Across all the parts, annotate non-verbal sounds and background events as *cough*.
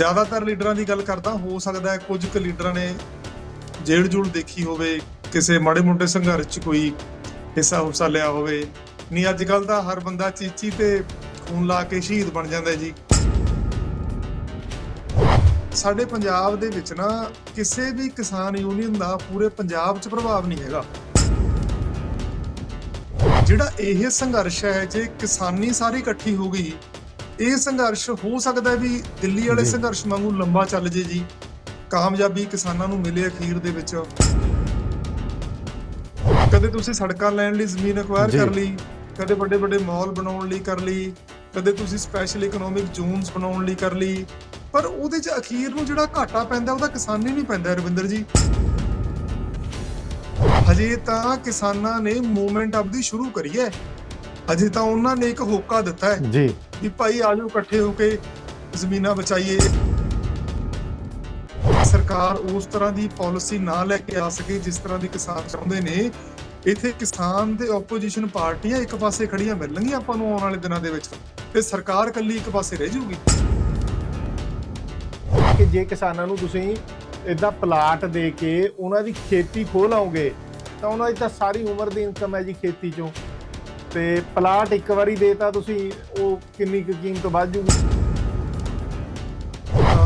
ਜ਼ਿਆਦਾਤਰ ਲੀਡਰਾਂ ਦੀ ਗੱਲ ਕਰਦਾ, ਹੋ ਸਕਦਾ ਹੈ ਕੁਝ ਕੁ ਲੀਡਰਾਂ ਨੇ ਜੇੜ ਜੂਲ ਦੇਖੀ ਹੋਵੇ, ਕਿਸੇ ਮਾੜੇ ਮੋਟੇ ਸੰਘਰਸ਼ 'ਚ ਕੋਈ ਹਿੱਸਾ ਹੁੱਸਾ ਲਿਆ ਹੋਵੇ। ਨਹੀਂ ਅੱਜ ਕੱਲ ਤਾਂ ਹਰ ਬੰਦਾ ਚੀਚੀ ਤੇ ਖੂਨ ਲਾ ਕੇ ਸ਼ਹੀਦ ਬਣ ਜਾਂਦਾ ਜੀ। ਸਾਡੇ ਪੰਜਾਬ ਦੇ ਵਿੱਚ ਨਾ ਕਿਸੇ ਵੀ ਕਿਸਾਨ ਯੂਨੀਅਨ ਦਾ ਪੂਰੇ ਪੰਜਾਬ 'ਚ ਪ੍ਰਭਾਵ ਨਹੀਂ ਹੈਗਾ। ਜਿਹੜਾ ਇਹ ਸੰਘਰਸ਼ ਹੈ, ਜੇ ਕਿਸਾਨੀ ਸਾਰੀ ਇਕੱਠੀ ਹੋ ਗਈ ਇਹ ਸੰਘਰਸ਼ ਹੋ ਸਕਦਾ ਹੈ ਵੀ ਦਿੱਲੀ ਵਾਲੇ। ਸੰਘਰਸ਼ ਵਾਂਗੂ ਲੰਬਾ ਚੱਲ ਜੇ ਜੀ। ਕਾਮਯਾਬੀ ਕਿਸਾਨਾਂ ਨੂੰ ਮਿਲੇ ਅਖੀਰ ਦੇ ਵਿੱਚ। ਕਦੇ ਤੁਸੀਂ ਸੜਕਾਂ ਲੈਣ ਲਈ ਜ਼ਮੀਨ ਅਕਵਾਇਰ। ਕਰ ਲਈ ਕਦੇ ਵੱਡੇ ਵੱਡੇ ਮਾਲ ਬਣਾਉਣ ਲਈ ਕਰ ਲਈ ਕਦੇ ਤੁਸੀਂ ਸਪੈਸ਼ਲ ਇਕਨੋਮਿਕ ਜ਼ੋਨਸ ਬਣਾਉਣ ਲਈ ਕਰ ਲਈ ਪਰ ਉਹਦੇ ਚ ਅਖੀਰ ਨੂੰ ਜਿਹੜਾ ਘਾਟਾ ਪੈਂਦਾ ਉਹਦਾ ਕਿਸਾਨੀ ਨਹੀਂ ਪੈਂਦਾ ਰਵਿੰਦਰ ਜੀ। ਹਜੇ ਤਾਂ ਕਿਸਾਨਾਂ ਨੇ ਮੂਵਮੈਂਟ ਆਪਦੀ ਸ਼ੁਰੂ ਕਰੀ ਹੈ। ਹਜੇ ਤਾਂ ਉਹਨਾਂ ਨੇ ਇੱਕ ਹੋਕਾ ਦਿੱਤਾ ਹੈ। ਜੀ। ਵੀ ਭਾਈ ਆਜੋ ਇਕੱਠੇ ਹੋ ਕੇ ਜ਼ਮੀਨਾਂ ਬਚਾਈਏ। ਸਰਕਾਰ ਉਸ ਤਰ੍ਹਾਂ ਦੀ ਪਾਲਿਸੀ ਨਾ ਲੈ ਕੇ ਆ ਸਕੇ ਜਿਸ ਤਰ੍ਹਾਂ ਦੀ ਕਿਸਾਨ ਚਾਹੁੰਦੇ ਨੇ। ਇੱਥੇ ਕਿਸਾਨ ਤੇ ਆਪੋਜੀਸ਼ਨ ਪਾਰਟੀਆਂ ਇੱਕ ਪਾਸੇ ਖੜੀਆਂ ਮਿਲਣਗੀਆਂ ਆਪਾਂ ਨੂੰ ਆਉਣ ਵਾਲੇ ਦਿਨਾਂ ਦੇ ਵਿੱਚ। ਤੇ ਸਰਕਾਰ ਇਕੱਲੀ ਇੱਕ ਪਾਸੇ ਰਹਿ ਜਾਊਗੀ। ਕਿ ਜੇ ਕਿਸਾਨਾਂ ਨੂੰ ਤੁਸੀਂ ਇਦਾਂ ਪਲਾਟ ਦੇ ਕੇ ਉਹਨਾਂ ਦੀ ਖੇਤੀ ਖੋਹ ਲਾਓਗੇ, ਤਾਂ ਉਹਨਾਂ ਦੀ ਤਾਂ ਸਾਰੀ ਉਮਰ ਦੀ ਇਨਕਮ ਹੈ ਜੀ ਖੇਤੀ ਚੋਂ। ਤੇ ਪਲਾਟ ਇੱਕ ਵਾਰੀ ਦੇਤਾ ਤੁਸੀਂ ਉਹ ਕਿੰਨੀ ਕੁ ਕੀਮਤ ਵੱਧ ਜੂਗੀ?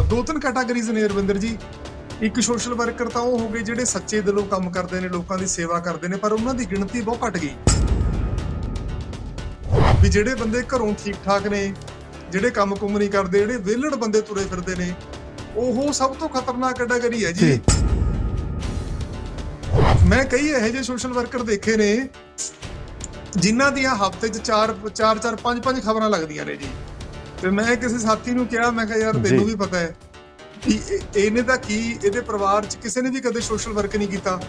ਦੋ ਤਿੰਨ ਕੈਟਾਗਰੀਜ਼ ਨੇ ਰਵਿੰਦਰ ਜੀ। ਇੱਕ ਸੋਸ਼ਲ ਵਰਕਰ ਤਾਂ ਉਹ ਹੋ ਗਏ ਜਿਹੜੇ ਸੱਚੇ ਦਿਲੋਂ ਕੰਮ ਕਰਦੇ ਨੇ ਲੋਕਾਂ ਦੀ ਸੇਵਾ ਕਰਦੇ ਨੇ ਪਰ ਉਹਨਾਂ ਦੀ ਗਿਣਤੀ ਬਹੁਤ ਘਟ ਗਈ। ਵੀ ਜਿਹੜੇ ਬੰਦੇ ਘਰੋਂ ਠੀਕ ਠਾਕ ਨੇ ਜਿਹੜੇ ਕੰਮ ਕੁੰਮ ਨਹੀਂ ਕਰਦੇ ਜਿਹੜੇ ਵਿਹਲੜ ਬੰਦੇ ਤੁਰੇ ਫਿਰਦੇ ਨੇ ਉਹ ਸਭ ਤੋਂ ਖਤਰਨਾਕ ਕੈਟਾਗਰੀ ਹੈ ਜੀ। ਮੈਂ ਕਈ ਇਹੋ ਜਿਹੇ ਸੋਸ਼ਲ ਵਰਕਰ ਦੇਖੇ ਨੇ ਜਿਨ੍ਹਾਂ ਦੀਆਂ ਹਫ਼ਤੇ 'ਚ ਚਾਰ ਚਾਰ ਚਾਰ ਪੰਜ ਪੰਜ ਖਬਰਾਂ ਲੱਗਦੀਆਂ ਨੇ ਜੀ। ਤੇ ਮੈਂ ਕਿਸੇ ਸਾਥੀ ਨੂੰ ਕਿਹਾ ਮੈਂ ਕਿਹਾ ਯਾਰ ਤੈਨੂੰ। ਵੀ ਪਤਾ ਹੈ ਕਿ ਇਹ- ਇਹਨੇ ਤਾਂ ਕੀ ਇਹਦੇ ਪਰਿਵਾਰ 'ਚ ਕਿਸੇ ਨੇ ਵੀ ਕਦੇ ਸੋਸ਼ਲ ਵਰਕ ਨਹੀਂ ਕੀਤਾ?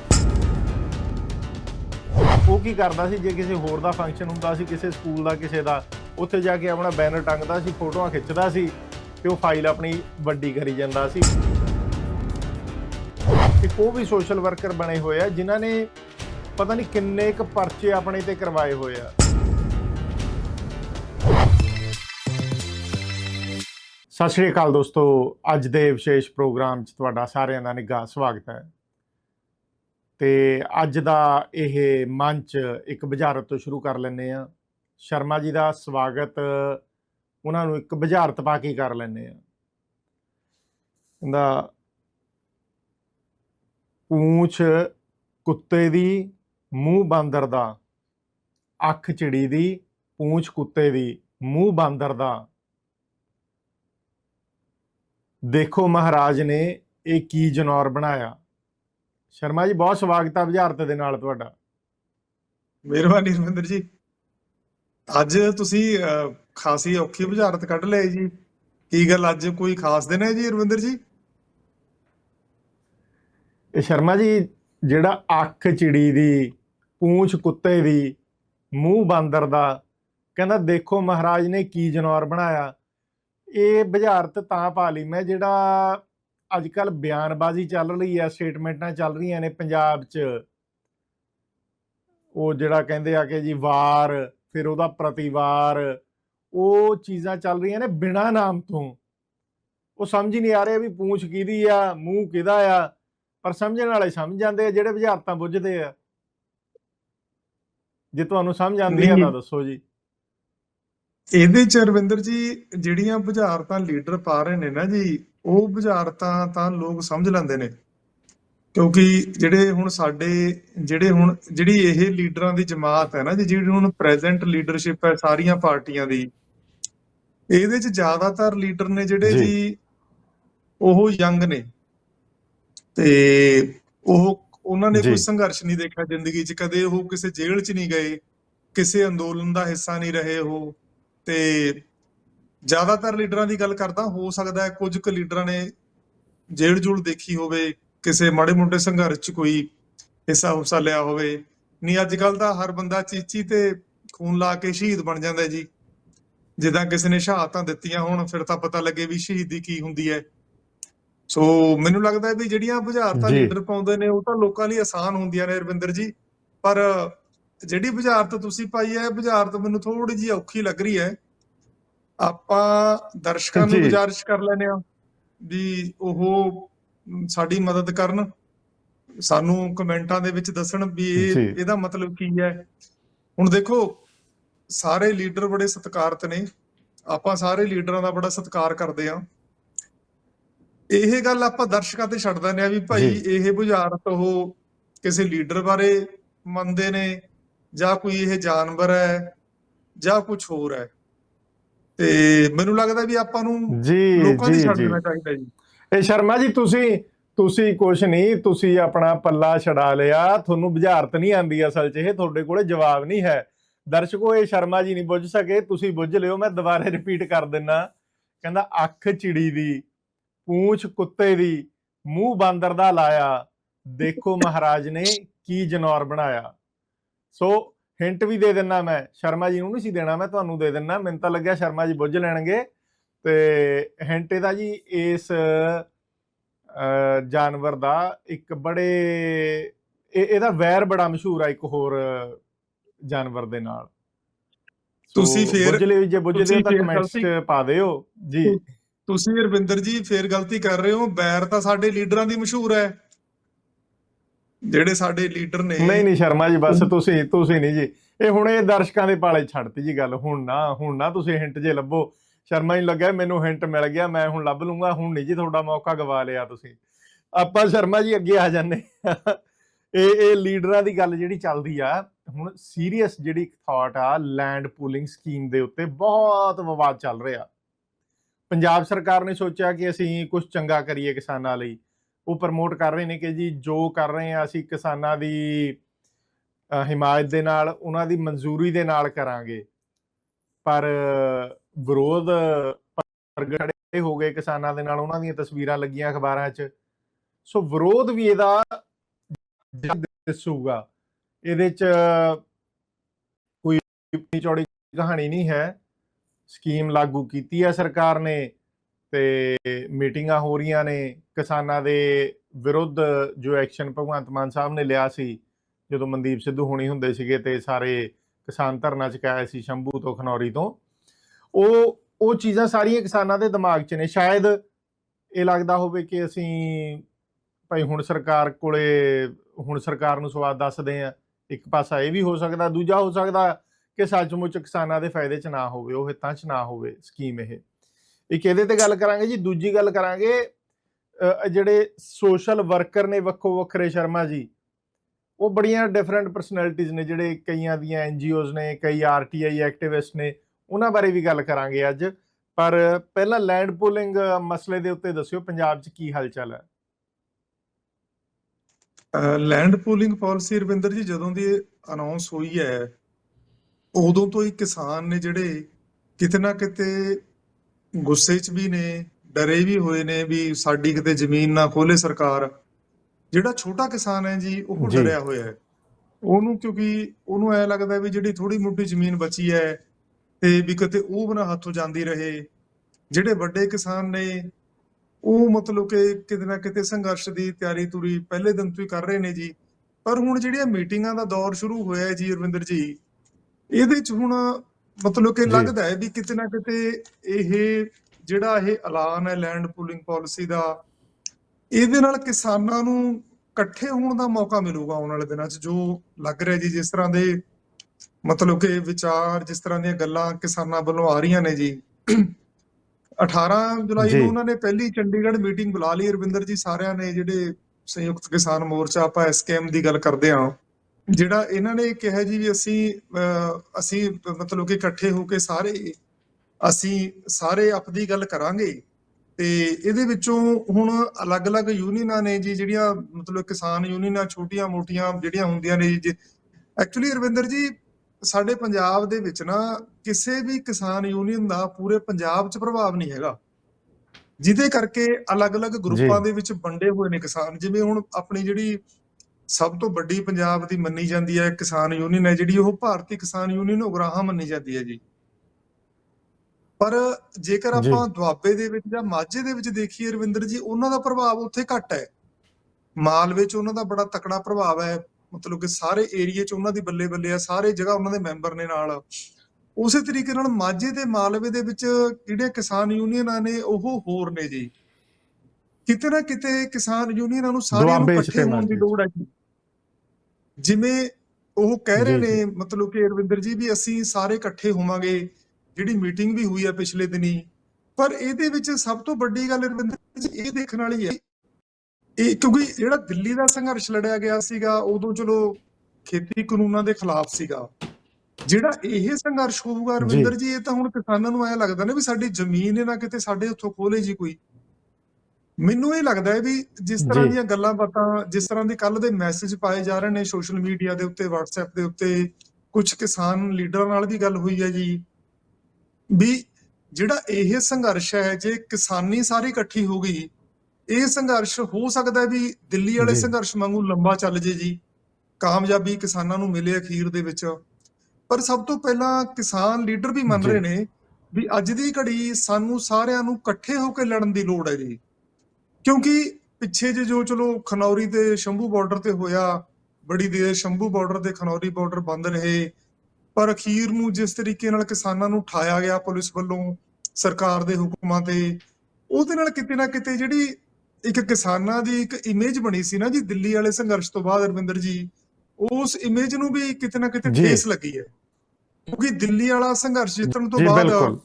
ਉਹ ਕੀ ਕਰਦਾ ਸੀ? ਜੇ ਕਿਸੇ ਹੋਰ ਦਾ ਫੰਕਸ਼ਨ ਹੁੰਦਾ ਸੀ ਕਿਸੇ ਸਕੂਲ ਦਾ ਕਿਸੇ ਦਾ ਉੱਥੇ ਜਾ ਕੇ ਆਪਣਾ ਬੈਨਰ ਟੰਗਦਾ ਸੀ ਫੋਟੋਆਂ ਖਿੱਚਦਾ ਸੀ ਤੇ ਉਹ ਫਾਈਲ ਆਪਣੀ ਵੱਡੀ ਕਰੀ ਜਾਂਦਾ ਸੀ। ਇੱਕ ਉਹ ਵੀ ਸੋਸ਼ਲ ਵਰਕਰ ਬਣੇ ਹੋਏ ਆ ਜਿਨ੍ਹਾਂ ਨੇ ਪਤਾ ਨਹੀਂ ਕਿੰਨੇ ਕੁ ਪਰਚੇ ਆਪਣੇ ਤੇ ਕਰਵਾਏ ਹੋਏ ਆ। ਸਤਿ ਸ਼੍ਰੀ ਅਕਾਲ ਦੋਸਤੋ, ਅੱਜ ਦੇ ਵਿਸ਼ੇਸ਼ ਪ੍ਰੋਗਰਾਮ 'ਚ ਤੁਹਾਡਾ ਸਾਰਿਆਂ ਦਾ ਨਿੱਘਾ ਸਵਾਗਤ ਹੈ। ਤੇ ਅੱਜ ਦਾ ਇਹ ਮੰਚ ਇੱਕ ਬੁਝਾਰਤ ਤੋਂ ਸ਼ੁਰੂ ਕਰ ਲੈਂਦੇ ਆ ਸ਼ਰਮਾ ਜੀ ਦਾ ਸਵਾਗਤ, ਉਹਨਾਂ ਨੂੰ ਇੱਕ ਬੁਝਾਰਤ ਪਾ ਕੇ ਕਰ ਲੈਂਦੇ ਆ ਕਹਿੰਦਾ, ਪੂੰਛ ਕੁੱਤੇ ਦੀ ਮੂੰਹ ਬਾਂਦਰ ਦਾ ਅੱਖ ਚਿੜੀ ਦੀ ਪੂੰਛ ਕੁੱਤੇ ਦੀ ਮੂੰਹ ਬਾਂਦਰ ਦਾ। ਦੇਖੋ ਮਹਾਰਾਜ ਨੇ ਇਹ ਕੀ ਜਨੌਰ ਬਣਾਇਆ। ਸ਼ਰਮਾ ਜੀ ਬਹੁਤ ਸਵਾਗਤ ਹੈ ਬੁਝਾਰਤ ਦੇ ਨਾਲ ਤੁਹਾਡਾ। ਮਿਹਰਬਾਨੀ ਰਵਿੰਦਰ ਜੀ। ਅੱਜ ਤੁਸੀਂ ਖਾਸੀ ਔਖੀ ਬੁਝਾਰਤ ਕੱਢ ਲਿਆ ਜੀ। ਕੀ ਗੱਲ ਅੱਜ ਕੋਈ ਖਾਸ ਦਿਨ ਹੈ ਜੀ ਰਵਿੰਦਰ ਜੀ? ਇਹ ਸ਼ਰਮਾ ਜੀ ਜਿਹੜਾ ਅੱਖ ਚਿੜੀ ਦੀ ਪੂੰਛ ਕੁੱਤੇ ਦੀ ਮੂੰਹ ਬਾਂਦਰ ਦਾ। ਕਹਿੰਦਾ, ਦੇਖੋ ਮਹਾਰਾਜ ਨੇ ਕੀ ਜਨੌਰ ਬਣਾਇਆ। ਇਹ ਬੁਝਾਰਤ ਤਾਂ ਪਾ ਲਈ ਮੈਂ, ਜਿਹੜਾ ਅੱਜ ਕੱਲ ਬਿਆਨਬਾਜ਼ੀ ਚੱਲ ਰਹੀ ਹੈ, ਸਟੇਟਮੈਂਟਾਂ ਚੱਲ ਰਹੀਆਂ ਨੇ ਪੰਜਾਬ 'ਚ। ਉਹ ਜਿਹੜਾ ਕਹਿੰਦੇ ਆ ਕਿ ਜੀ ਵਾਰ, ਫਿਰ ਉਹਦਾ ਪ੍ਰਤੀਵਾਰ, ਉਹ ਚੀਜ਼ਾਂ ਚੱਲ ਰਹੀਆਂ ਨੇ ਬਿਨਾ ਨਾਮ ਤੋਂ। ਉਹ ਸਮਝ ਹੀ ਨਹੀਂ ਆ ਰਿਹਾ ਵੀ ਪੂੰਛ ਕਿਹਦੀ ਆ, ਮੂੰਹ ਕਿਹਦਾ ਆ। ਪਰ ਸਮਝਣ ਵਾਲੇ ਸਮਝ ਜਾਂਦੇ ਆ, ਜਿਹੜੇ ਬੁਝਾਰਤਾਂ ਬੁੱਝਦੇ ਆ। ਜੇ ਤੁਹਾਨੂੰ ਸਮਝ ਆਉਂਦੀ ਨਹੀਂ। ਤਾਂ ਦੱਸੋ ਜੀ ਇਹਦੇ ਚ ਰਵਿੰਦਰ ਜੀ ਜਿਹੜੀਆਂ ਬੁਝਾਰਤਾਂ ਲੀਡਰ ਪਾ ਰਹੇ ਨੇ ਨਾ ਜੀ ਉਹ ਬੁਝਾਰਤਾਂ ਤਾਂ ਲੋਕ ਸਮਝ ਲੈਂਦੇ ਨੇ ਕਿਉਂਕਿ ਜਿਹੜੇ ਹੁਣ ਸਾਡੇ ਜਿਹੜੇ ਹੁਣ ਜਿਹੜੀ ਇਹ ਲੀਡਰਾਂ ਦੀ ਜਮਾਤ ਹੈ ਨਾ ਜੀ ਜਿਹੜੀ ਹੁਣ ਪ੍ਰੈਜ਼ੈਂਟ ਲੀਡਰਸ਼ਿਪ ਹੈ ਸਾਰੀਆਂ ਪਾਰਟੀਆਂ ਦੀ ਇਹਦੇ ਚ ਜ਼ਿਆਦਾਤਰ ਲੀਡਰ ਨੇ ਜਿਹੜੇ। ਜੀ ਉਹ ਯੰਗ ਨੇ ਤੇ ਉਹ ਉਹਨਾਂ ਨੇ। ਕੋਈ ਸੰਘਰਸ਼ ਨਹੀਂ ਦੇਖਿਆ ਜ਼ਿੰਦਗੀ 'ਚ ਕਦੇ ਉਹ ਕਿਸੇ ਜੇਲ੍ਹ 'ਚ ਨਹੀਂ ਗਏ ਕਿਸੇ ਅੰਦੋਲਨ ਦਾ ਹਿੱਸਾ ਨਹੀਂ ਰਹੇ ਉਹ। ਤੇ ਜ਼ਿਆਦਾਤਰ ਲੀਡਰਾਂ ਦੀ ਗੱਲ ਕਰਦਾ ਹੋ ਸਕਦਾ ਹੈ ਕੁਝ ਕੁ ਲੀਡਰਾਂ ਨੇ ਜੇਲ੍ਹ ਜੂਲ ਦੇਖੀ ਹੋਵੇ ਕਿਸੇ ਮਾੜੇ ਮੋਟੇ ਸੰਘਰਸ਼ 'ਚ ਕੋਈ ਹਿੱਸਾ ਹੁੱਸਾ ਲਿਆ ਹੋਵੇ। ਨਹੀਂ ਅੱਜ ਕੱਲ ਤਾਂ ਹਰ ਬੰਦਾ ਚੀਚੀ ਤੇ ਖੂਨ ਲਾ ਕੇ ਸ਼ਹੀਦ ਬਣ ਜਾਂਦਾ ਜੀ। ਜਿੱਦਾਂ ਕਿਸੇ ਨੇ ਸ਼ਹਾਦਤਾਂ ਦਿੱਤੀਆਂ ਹੋਣ ਫਿਰ ਤਾਂ ਪਤਾ ਲੱਗੇ ਵੀ ਸ਼ਹੀਦੀ ਕੀ ਹੁੰਦੀ ਹੈ। ਸੋ ਮੈਨੂੰ ਲੱਗਦਾ ਹੈ ਵੀ ਜਿਹੜੀਆਂ ਬੁਝਾਰਤਾਂ ਜੀ। ਲੀਡਰ ਪਾਉਂਦੇ ਨੇ ਉਹ ਤਾਂ ਲੋਕਾਂ ਲਈ ਆਸਾਨ ਹੁੰਦੀਆਂ ਨੇ ਰਵਿੰਦਰ ਜੀ ਪਰ ਜਿਹੜੀ ਬੁਝਾਰਤ ਤੁਸੀਂ ਪਾਈ ਹੈ ਬੁਝਾਰਤ ਮੈਨੂੰ ਥੋੜੀ ਜਿਹੀ ਔਖੀ ਲੱਗ ਰਹੀ ਹੈ ਆਪਾਂ ਦਰਸ਼ਕਾਂ ਨੂੰ ਜੀ। ਗੁਜ਼ਾਰਿਸ਼ ਕਰ ਲੈਨੇ ਆ ਵੀ ਉਹ ਮ, ਸਾਡੀ ਮਦਦ ਕਰਨ ਸਾਨੂੰ ਕਮੈਂਟਾਂ ਦੇ ਵਿੱਚ ਦੱਸਣ ਵੀ ਇਹ ਜੀ। ਇਹਦਾ ਮਤਲਬ ਕੀ ਹੈ ਹੁਣ ਦੇਖੋ ਸਾਰੇ ਲੀਡਰ ਬੜੇ ਸਤਿਕਾਰਤ ਨੇ ਆਪਾਂ ਸਾਰੇ ਲੀਡਰਾਂ ਦਾ ਬੜਾ ਸਤਿਕਾਰ ਕਰਦੇ ਆ ਇਹ ਗੱਲ ਆਪਾਂ ਦਰਸ਼ਕਾਂ ਤੇ ਛੱਡ ਦਿੰਦੇ ਆ ਵੀ ਭਾਈ। ਇਹ ਬੁਝਾਰਤ ਉਹ ਕਿਸੇ ਲੀਡਰ ਬਾਰੇ ਮੰਨਦੇ ਨੇ ਜਾਂ ਕੋਈ ਇਹ ਜਾਨਵਰ ਹੈ ਜਾਂ ਕੁਝ ਹੋਰ ਹੈ। ਤੇ ਮੈਨੂੰ ਲੱਗਦਾ ਵੀ ਆਪਾਂ ਨੂੰ ਲੋਕਾਂ ਦੀ ਛੱਡ ਦੇਣਾ ਚਾਹੀਦਾ ਜੀ। ਇਹ ਸ਼ਰਮਾ ਜੀ ਤੁਸੀਂ ਤੁਸੀਂ ਕੁਛ ਨਹੀਂ ਤੁਸੀਂ ਆਪਣਾ ਪੱਲਾ ਛਡਾ ਲਿਆ। ਤੁਹਾਨੂੰ ਬੁਝਾਰਤ ਨਹੀਂ ਆਂਦੀ ਅਸਲ 'ਚ ਇਹ ਤੁਹਾਡੇ ਕੋਲੇ ਜਵਾਬ ਨਹੀਂ ਹੈ। ਦਰਸ਼ਕੋ ਇਹ ਸ਼ਰਮਾ ਜੀ ਨਹੀਂ ਬੁੱਝ ਸਕੇ। ਤੁਸੀਂ ਬੁੱਝ ਲਿਓ ਮੈਂ ਦੁਬਾਰੇ ਰਿਪੀਟ ਕਰ ਦਿੰਨਾ। ਕਹਿੰਦਾ ਅੱਖ ਚਿੜੀ ਦੀ। ਪੂੰਛ ਕੁੱਤੇ ਦੀ ਮੂੰਹ ਬਾਂਦਰ ਦਾ ਲਾਇਆ। ਦੇਖੋ ਮਹਾਰਾਜ ਨੇ ਕੀ ਜਨੌਰ ਬਣਾਇਆ। ਸੋ ਹਿੰਟ ਵੀ ਦੇ ਦਿੰਨਾ ਮੈਂ। ਸ਼ਰਮਾ ਜੀ ਨੂੰ ਨਹੀਂ ਸੀ ਦੇਣਾ ਮੈਂ ਤੁਹਾਨੂੰ ਦੇ ਦਿੰਨਾ। ਮੈਨੂੰ ਤਾਂ ਲੱਗਿਆ ਸ਼ਰਮਾ ਜੀ ਬੁੱਝ ਲੈਣਗੇ। ਤੇ ਹਿੰਟ ਇਹਦਾ ਜੀ ਇਸ ਜਾਨਵਰ ਦਾ ਇੱਕ ਬੜੇ ਇਹ ਇਹਦਾ ਵੈਰ ਬੜਾ ਮਸ਼ਹੂਰ ਆ ਇੱਕ ਹੋਰ ਜਾਨਵਰ ਦੇ ਨਾਲ। ਤੁਸੀਂ ਫੇਰ- ਜੇ ਬੁੱਝਦੇ ਤਾਂ ਕਮੈਂਟਸ 'ਚ ਪਾ ਦਿਓ। ਜੀ। ਤੁਸੀਂ ਰਵਿੰਦਰ ਜੀ, ਫੇਰ ਗਲਤੀ ਕਰ ਰਹੇ ਹੋ। ਬੈਰ ਤਾਂ ਸਾਡੇ ਲੀਡਰਾਂ ਦੀ ਮਸ਼ਹੂਰ ਹੈ। ਜਿਹੜੇ ਸਾਡੇ ਲੀਡਰ ਨੇ ਨਹੀਂ ਨਹੀਂ, ਸ਼ਰਮਾ ਜੀ, ਬਸ ਤੁਸੀਂ ਤੁਸੀਂ ਨਹੀਂ ਜੀ। ਇਹ ਹੁਣ ਇਹ ਦਰਸ਼ਕਾਂ ਦੇ ਪਾਲੇ ਛੱਡਤੀ ਜੀ ਗੱਲ। ਹੁਣ ਨਾ ਹੁਣ ਨਾ ਤੁਸੀਂ ਹਿੰਟ ਜੇ ਲੱਭੋ। ਸ਼ਰਮਾ ਜੀ ਲੱਗਾ ਮੈਨੂੰ ਹਿੰਟ ਮਿਲ ਗਿਆ, ਮੈਂ ਹੁਣ ਲੱਭ ਲੂੰਗਾ। ਹੁਣ ਨਹੀਂ ਜੀ ਤੁਹਾਡਾ ਮੌਕਾ ਗਵਾ ਲਿਆ ਤੁਸੀਂ। ਆਪਾਂ ਸ਼ਰਮਾ ਜੀ ਅੱਗੇ ਆ ਜਾਂਦੇ ਇਹ ਇਹ ਲੀਡਰਾਂ ਦੀ ਗੱਲ ਜਿਹੜੀ ਚੱਲਦੀ ਆ, ਹੁਣ ਸੀਰੀਅਸ ਜਿਹੜੀ ਥਾਟ ਆ ਲੈਂਡ ਪੂਲਿੰਗ ਸਕੀਮ ਦੇ ਉੱਤੇ ਬਹੁਤ ਵਿਵਾਦ ਚੱਲ ਰਿਹਾ। ਪੰਜਾਬ ਸਰਕਾਰ ਨੇ ਸੋਚਿਆ ਕਿ ਅਸੀਂ ਕੁਝ ਚੰਗਾ ਕਰੀਏ ਕਿਸਾਨਾਂ ਲਈ। ਉਹ ਪ੍ਰਮੋਟ ਕਰ ਰਹੇ ਨੇ ਕਿ ਜੀ ਜੋ ਕਰ ਰਹੇ ਆ ਅਸੀਂ ਕਿਸਾਨਾਂ ਦੀ ਹਿਮਾਇਤ ਦੇ ਨਾਲ, ਉਹਨਾਂ ਦੀ ਮਨਜ਼ੂਰੀ ਦੇ ਨਾਲ ਕਰਾਂਗੇ। ਪਰ ਵਿਰੋਧ ਪ੍ਰਗਟੇ ਹੋ ਗਏ ਕਿਸਾਨਾਂ ਦੇ ਨਾਲ, ਉਹਨਾਂ ਦੀਆਂ ਤਸਵੀਰਾਂ ਲੱਗੀਆਂ ਅਖਬਾਰਾਂ 'ਚ। ਸੋ ਵਿਰੋਧ ਵੀ ਇਹਦਾ ਦੱਸੂਗਾ। ਇਹਦੇ 'ਚ ਕੋਈ ਚੌੜੀ ਕਹਾਣੀ ਨਹੀਂ ਹੈ। ਸਕੀਮ ਲਾਗੂ ਕੀਤੀ ਹੈ ਸਰਕਾਰ ਨੇ ਤੇ ਮੀਟਿੰਗਾਂ ਹੋ ਰਹੀਆਂ ਨੇ। ਕਿਸਾਨਾਂ ਦੇ ਵਿਰੁੱਧ ਜੋ ਐਕਸ਼ਨ ਭਗਵੰਤ ਮਾਨ ਸਾਹਿਬ ਨੇ ਲਿਆ ਸੀ, ਜਦੋਂ ਮਨਦੀਪ ਸਿੱਧੂ ਹੋਣੀ ਹੁੰਦੇ ਸੀਗੇ ਤੇ ਸਾਰੇ ਕਿਸਾਨ ਧਰਨਾ ਚੁਕਾਇਆ ਸੀ ਸ਼ੰਭੂ ਤੋਂ, ਖਨੌਰੀ ਤੋਂ। ਉਹ ਉਹ ਚੀਜ਼ਾਂ ਸਾਰੀਆਂ ਕਿਸਾਨਾਂ ਦੇ ਦਿਮਾਗ 'ਚ ਨੇ। ਸ਼ਾਇਦ ਇਹ ਲੱਗਦਾ ਹੋਵੇ ਕਿ ਅਸੀਂ ਭਾਈ ਹੁਣ ਸਰਕਾਰ ਕੋਲੇ, ਹੁਣ ਸਰਕਾਰ ਨੂੰ ਸਵਾਦ ਦੱਸਦੇ ਆ ਇੱਕ ਪਾਸਾ ਇਹ ਵੀ ਹੋ ਸਕਦਾ, ਦੂਜਾ ਹੋ ਸਕਦਾ ਕਿ ਸੱਚਮੁੱਚ ਕਿਸਾਨਾਂ ਦੇ ਫਾਇਦੇ 'ਚ ਨਾ ਹੋਵੇ, ਉਹ ਹਿੱਤਾਂ 'ਚ ਨਾ ਹੋਵੇ ਸਕੀਮ ਇਹ। ਇੱਕ ਇਹਦੇ ਤੇ ਗੱਲ ਕਰਾਂਗੇ ਜੀ, ਦੂਜੀ ਗੱਲ ਕਰਾਂਗੇ ਜਿਹੜੇ ਸੋਸ਼ਲ ਵਰਕਰ ਨੇ ਵੱਖੋ ਵੱਖਰੇ ਸ਼ਰਮਾ ਜੀ, ਉਹ ਬੜੀਆਂ ਡਿਫਰੈਂਟ ਪਰਸਨੈਲਿਟੀਜ਼ ਨੇ, ਜਿਹੜੇ ਕਈਆਂ ਦੀਆਂ ਐਨਜੀਓਜ਼ ਨੇ, ਕਈ ਆਰਟੀਆਈ ਐਕਟਿਵਿਸਟ ਨੇ, ਉਹਨਾਂ ਬਾਰੇ ਵੀ ਗੱਲ ਕਰਾਂਗੇ ਅੱਜ। ਪਰ ਪਹਿਲਾਂ ਲੈਂਡ ਪੂਲਿੰਗ ਮਸਲੇ ਦੇ ਉੱਤੇ ਦੱਸਿਓ, ਪੰਜਾਬ 'ਚ ਕੀ ਹਾਲਚਾਲ ਹੈ? ਲੈਂਡ ਪੂਲਿੰਗ ਪਾਲਿਸੀ ਰਵਿੰਦਰ ਜੀ, ਜਦੋਂ ਦੀ ਅਨਾਉਂਸ ਹੋਈ ਹੈ ਉਦੋਂ ਤੋਂ ਹੀ ਕਿਸਾਨ ਨੇ ਜਿਹੜੇ ਕਿਤੇ ਨਾ ਕਿਤੇ ਗੁੱਸੇ 'ਚ ਵੀ ਨੇ ਡਰੇ ਵੀ ਹੋਏ ਨੇ ਵੀ ਸਾਡੀ ਕਿਤੇ ਜ਼ਮੀਨ ਨਾ ਖੋਲੇ ਸਰਕਾਰ। ਜਿਹੜਾ ਛੋਟਾ ਕਿਸਾਨ ਹੈ ਜੀ ਉਹ। ਡਰਿਆ ਹੋਇਆ ਹੈ। ਉਹਨੂੰ ਕਿਉਂਕਿ ਉਹਨੂੰ ਐ ਲੱਗਦਾ ਵੀ ਜਿਹੜੀ ਥੋੜੀ ਮੋਟੀ ਜ਼ਮੀਨ ਬਚੀ ਹੈ ਤੇ ਵੀ ਕਿਤੇ ਉਹ ਬਣਾ ਹੱਥੋਂ ਜਾਂਦੀ ਰਹੇ। ਜਿਹੜੇ ਵੱਡੇ ਕਿਸਾਨ ਨੇ ਉਹ ਮਤਲਬ ਕਿ ਕਿਤੇ ਨਾ ਕਿਤੇ ਸੰਘਰਸ਼ ਦੀ ਤਿਆਰੀ ਤੁਰੀ ਪਹਿਲੇ ਦਿਨ ਤੋਂ ਹੀ ਕਰ ਰਹੇ ਨੇ ਜੀ। ਪਰ ਹੁਣ ਜਿਹੜੀਆਂ ਮੀਟਿੰਗਾਂ ਦਾ ਦੌਰ ਸ਼ੁਰੂ ਹੋਇਆ ਹੈ ਜੀ ਰਵਿੰਦਰ ਜੀ ਇਹਦੇ ਚ ਹੁਣ ਮਤਲਬ ਕਿ। ਲੱਗਦਾ ਹੈ ਵੀ ਕਿਤੇ ਨਾ ਕਿਤੇ ਇਹ ਜਿਹੜਾ ਇਹ ਐਲਾਨ ਹੈ ਲੈਂਡ ਪੂਲਿੰਗ ਪਾਲਿਸੀ ਦਾ ਇਹਦੇ ਨਾਲ ਕਿਸਾਨਾਂ ਨੂੰ ਇਕੱਠੇ ਹੋਣ ਦਾ ਮੌਕਾ ਮਿਲੂਗਾ ਆਉਣ ਵਾਲੇ ਦਿਨਾਂ 'ਚ ਜੋ ਲੱਗ ਰਿਹਾ ਜੀ ਜਿਸ ਤਰ੍ਹਾਂ ਦੇ ਮਤਲਬ ਕਿ ਵਿਚਾਰ ਜਿਸ ਤਰ੍ਹਾਂ ਦੀਆਂ ਗੱਲਾਂ ਕਿਸਾਨਾਂ ਵੱਲੋਂ ਆ ਰਹੀਆਂ ਨੇ ਜੀ 18 ਜੁਲਾਈ। ਨੂੰ ਉਹਨਾਂ ਨੇ ਪਹਿਲੀ ਚੰਡੀਗੜ੍ਹ ਮੀਟਿੰਗ ਬੁਲਾ ਲਈ ਰਵਿੰਦਰ ਜੀ ਸਾਰਿਆਂ ਨੇ ਜਿਹੜੇ ਸੰਯੁਕਤ ਕਿਸਾਨ ਮੋਰਚਾ ਆਪਾਂ ਐਸਕੇਐਮ ਦੀ ਗੱਲ ਕਰਦੇ ਹਾਂ ਜਿਹੜਾ ਇਹਨਾਂ ਨੇ ਕਿਹਾ ਜੀ ਵੀ ਅਸੀਂ ਅਸੀਂ ਮਤਲਬ ਕਿ ਇਕੱਠੇ ਹੋ ਕੇ ਸਾਰੇ ਅਸੀਂ ਸਾਰੇ ਆਪਦੀ ਗੱਲ ਕਰਾਂਗੇ। ਤੇ ਇਹਦੇ ਵਿੱਚੋਂ ਹੁਣ ਅਲੱਗ-ਅਲੱਗ ਯੂਨੀਅਨਾਂ ਨੇ ਜੀ ਜਿਹੜੀਆਂ ਮਤਲਬ ਕਿਸਾਨ ਯੂਨੀਅਨਾਂ ਛੋਟੀਆਂ-ਮੋਟੀਆਂ ਜਿਹੜੀਆਂ ਹੁੰਦੀਆਂ ਨੇ ਜੀ। ਐਕਚੁਅਲੀ ਰਵਿੰਦਰ ਜੀ ਸਾਡੇ ਪੰਜਾਬ ਦੇ ਵਿੱਚ ਨਾ ਕਿਸੇ ਵੀ ਕਿਸਾਨ ਯੂਨੀਅਨ ਦਾ ਪੂਰੇ ਪੰਜਾਬ 'ਚ ਪ੍ਰਭਾਵ ਨਹੀਂ ਹੈਗਾ। ਜਿਹਦੇ ਕਰਕੇ ਅਲੱਗ-ਅਲੱਗ ਗਰੁੱਪਾਂ ਦੇ ਵਿੱਚ ਵੰਡੇ ਹੋਏ ਨੇ ਕਿਸਾਨ। ਜਿਵੇਂ ਹੁਣ ਆਪਣੀ ਜਿਹੜੀ ਸਭ ਤੋਂ ਵੱਡੀ ਪੰਜਾਬ ਦੀ ਮੰਨੀ ਜਾਂਦੀ ਹੈ ਕਿਸਾਨ ਯੂਨੀਅਨ ਹੈ ਜਿਹੜੀ ਉਹ ਭਾਰਤੀ ਕਿਸਾਨ ਯੂਨੀਅਨ ਉਗਰਾਹਾਂ ਮੰਨੀ ਜਾਂਦੀ ਹੈ ਜੀ। ਪਰ ਜੇਕਰ। ਆਪਾਂ ਦੁਆਬੇ ਦੇ ਵਿੱਚ ਜਾਂ ਮਾਝੇ ਦੇ ਵਿੱਚ ਦੇਖੀਏ ਰਵਿੰਦਰ ਜੀ ਉਹਨਾਂ ਦਾ ਪ੍ਰਭਾਵ ਉੱਥੇ ਘੱਟ ਹੈ। ਮਾਲਵੇ 'ਚ ਉਹਨਾਂ ਦਾ ਬੜਾ ਤਕੜਾ ਪ੍ਰਭਾਵ ਹੈ। ਮਤਲਬ ਕਿ ਸਾਰੇ ਏਰੀਏ 'ਚ ਉਹਨਾਂ ਦੀ ਬੱਲੇ ਬੱਲੇ ਆ ਸਾਰੇ ਜਗ੍ਹਾ ਉਹਨਾਂ ਦੇ ਮੈਂਬਰ ਨੇ ਨਾਲ। ਉਸੇ ਤਰੀਕੇ ਨਾਲ ਮਾਝੇ ਤੇ ਮਾਲਵੇ ਦੇ ਵਿੱਚ ਜਿਹੜੀਆਂ ਕਿਸਾਨ ਯੂਨੀਅਨਾਂ ਨੇ ਉਹ ਹੋਰ ਨੇ ਜੀ। ਕਿਤੇ ਨਾ ਕਿਤੇ ਕਿਸਾਨ ਯੂਨੀਅਨਾਂ ਨੂੰ ਸਾਰਿਆਂ ਨੂੰ ਇਕੱਠੇ ਹੋਣ ਦੀ। ਲੋੜ ਹੈ ਜੀ। ਜਿਵੇਂ ਉਹ ਕਹਿ ਰਹੇ। ਨੇ ਮਤਲਬ ਕਿ ਰਵਿੰਦਰ ਜੀ ਵੀ ਅਸੀਂ ਸਾਰੇ ਇਕੱਠੇ ਹੋਵਾਂਗੇ ਜਿਹੜੀ ਮੀਟਿੰਗ ਵੀ ਹੋਈ ਹੈ ਪਿਛਲੇ ਦਿਨੀ। ਪਰ ਇਹਦੇ ਵਿੱਚ ਸਭ ਤੋਂ ਵੱਡੀ ਗੱਲ ਰਵਿੰਦਰ ਜੀ ਇਹ ਦੇਖਣ ਵਾਲੀ ਹੈ ਇਹ ਕਿਉਂਕਿ ਜਿਹੜਾ ਦਿੱਲੀ ਦਾ ਸੰਘਰਸ਼ ਲੜਿਆ ਗਿਆ ਸੀਗਾ ਉਦੋਂ ਚਲੋ ਖੇਤੀ ਕਾਨੂੰਨਾਂ ਦੇ ਖਿਲਾਫ ਸੀਗਾ। ਜਿਹੜਾ ਇਹ ਸੰਘਰਸ਼ ਹੋਊਗਾ ਰਵਿੰਦਰ ਜੀ ਇਹ ਤਾਂ ਹੁਣ ਕਿਸਾਨਾਂ ਨੂੰ ਐ ਲੱਗਦਾ ਨਾ ਵੀ ਸਾਡੀ ਜ਼ਮੀਨ ਇਹ ਨਾ ਕਿਤੇ ਸਾਡੇ ਉੱਥੋਂ ਖੋਲੇ ਜੀ ਕੋਈ। ਮੈਨੂੰ ਇਹ ਲੱਗਦਾ ਹੈ ਵੀ ਜਿਸ ਤਰ੍ਹਾਂ। ਦੀਆਂ ਗੱਲਾਂ ਬਾਤਾਂ ਜਿਸ ਤਰ੍ਹਾਂ ਦੇ ਕੱਲ ਦੇ ਮੈਸੇਜ ਪਾਏ ਜਾ ਰਹੇ ਨੇ ਸੋਸ਼ਲ ਮੀਡੀਆ ਦੇ ਉੱਤੇ WhatsApp ਦੇ ਉੱਤੇ ਕੁਝ ਕਿਸਾਨ ਲੀਡਰਾਂ ਨਾਲ ਵੀ ਗੱਲ ਹੋਈ ਹੈ ਜੀ ਵੀ ਜਿਹੜਾ ਇਹ ਸੰਘਰਸ਼ ਹੈ ਜੇ ਕਿਸਾਨੀ ਸਾਰੀ ਇਕੱਠੀ ਹੋ ਗਈ ਇਹ ਸੰਘਰਸ਼ ਹੋ ਸਕਦਾ ਵੀ ਦਿੱਲੀ ਵਾਲੇ। ਸੰਘਰਸ਼ ਵਾਂਗੂ ਲੰਬਾ ਚੱਲ ਜੇ ਜੀ ਕਾਮਯਾਬੀ ਕਿਸਾਨਾਂ ਨੂੰ ਮਿਲੇ ਅਖੀਰ ਦੇ ਵਿੱਚ ਪਰ ਸਭ ਤੋਂ ਪਹਿਲਾਂ ਕਿਸਾਨ ਲੀਡਰ ਵੀ ਮੰਨ। ਰਹੇ ਨੇ ਵੀ ਅੱਜ ਦੀ ਘੜੀ ਸਾਨੂੰ ਸਾਰਿਆਂ ਨੂੰ ਇਕੱਠੇ ਹੋ ਕੇ ਲੜਨ ਦੀ ਲੋੜ ਹੈ ਜੀ ਕਿਉਂਕਿ ਪਿੱਛੇ ਜੇ ਜੋ ਚਲੋ ਖਨੌਰੀ ਤੇ ਸ਼ੰਭੂ ਬਾਰਡਰ ਤੇ ਹੋਇਆ ਬੜੀ ਦੇਰ ਸ਼ੰਭੂ ਬਾਰਡਰ ਤੇ ਖਨੌਰੀ ਬਾਰਡਰ ਬੰਦ ਰਹੇ ਪਰ ਅਖੀਰ ਨੂੰ ਜਿਸ ਤਰੀਕੇ ਨਾਲ ਕਿਸਾਨਾਂ ਨੂੰ ਉਠਾਇਆ ਗਿਆ ਪੁਲਿਸ ਵੱਲੋਂ ਸਰਕਾਰ ਦੇ ਹੁਕਮਾਂ ਤੇ ਉਹਦੇ ਨਾਲ ਕਿਤੇ ਨਾ ਕਿਤੇ ਜਿਹੜੀ ਇੱਕ ਕਿਸਾਨਾਂ ਦੀ ਇੱਕ ਇਮੇਜ ਬਣੀ ਸੀ ਨਾ ਜੀ ਦਿੱਲੀ ਵਾਲੇ ਸੰਘਰਸ਼ ਤੋਂ ਬਾਅਦ ਰਵਿੰਦਰ ਜੀ ਉਸ ਇਮੇਜ ਨੂੰ ਵੀ ਕਿਤੇ ਨਾ ਕਿਤੇ। ਠੇਸ ਲੱਗੀ ਹੈ ਕਿਉਂਕਿ ਦਿੱਲੀ ਵਾਲਾ ਸੰਘਰਸ਼ ਜਿੱਤਣ ਤੋਂ ਬਾਅਦ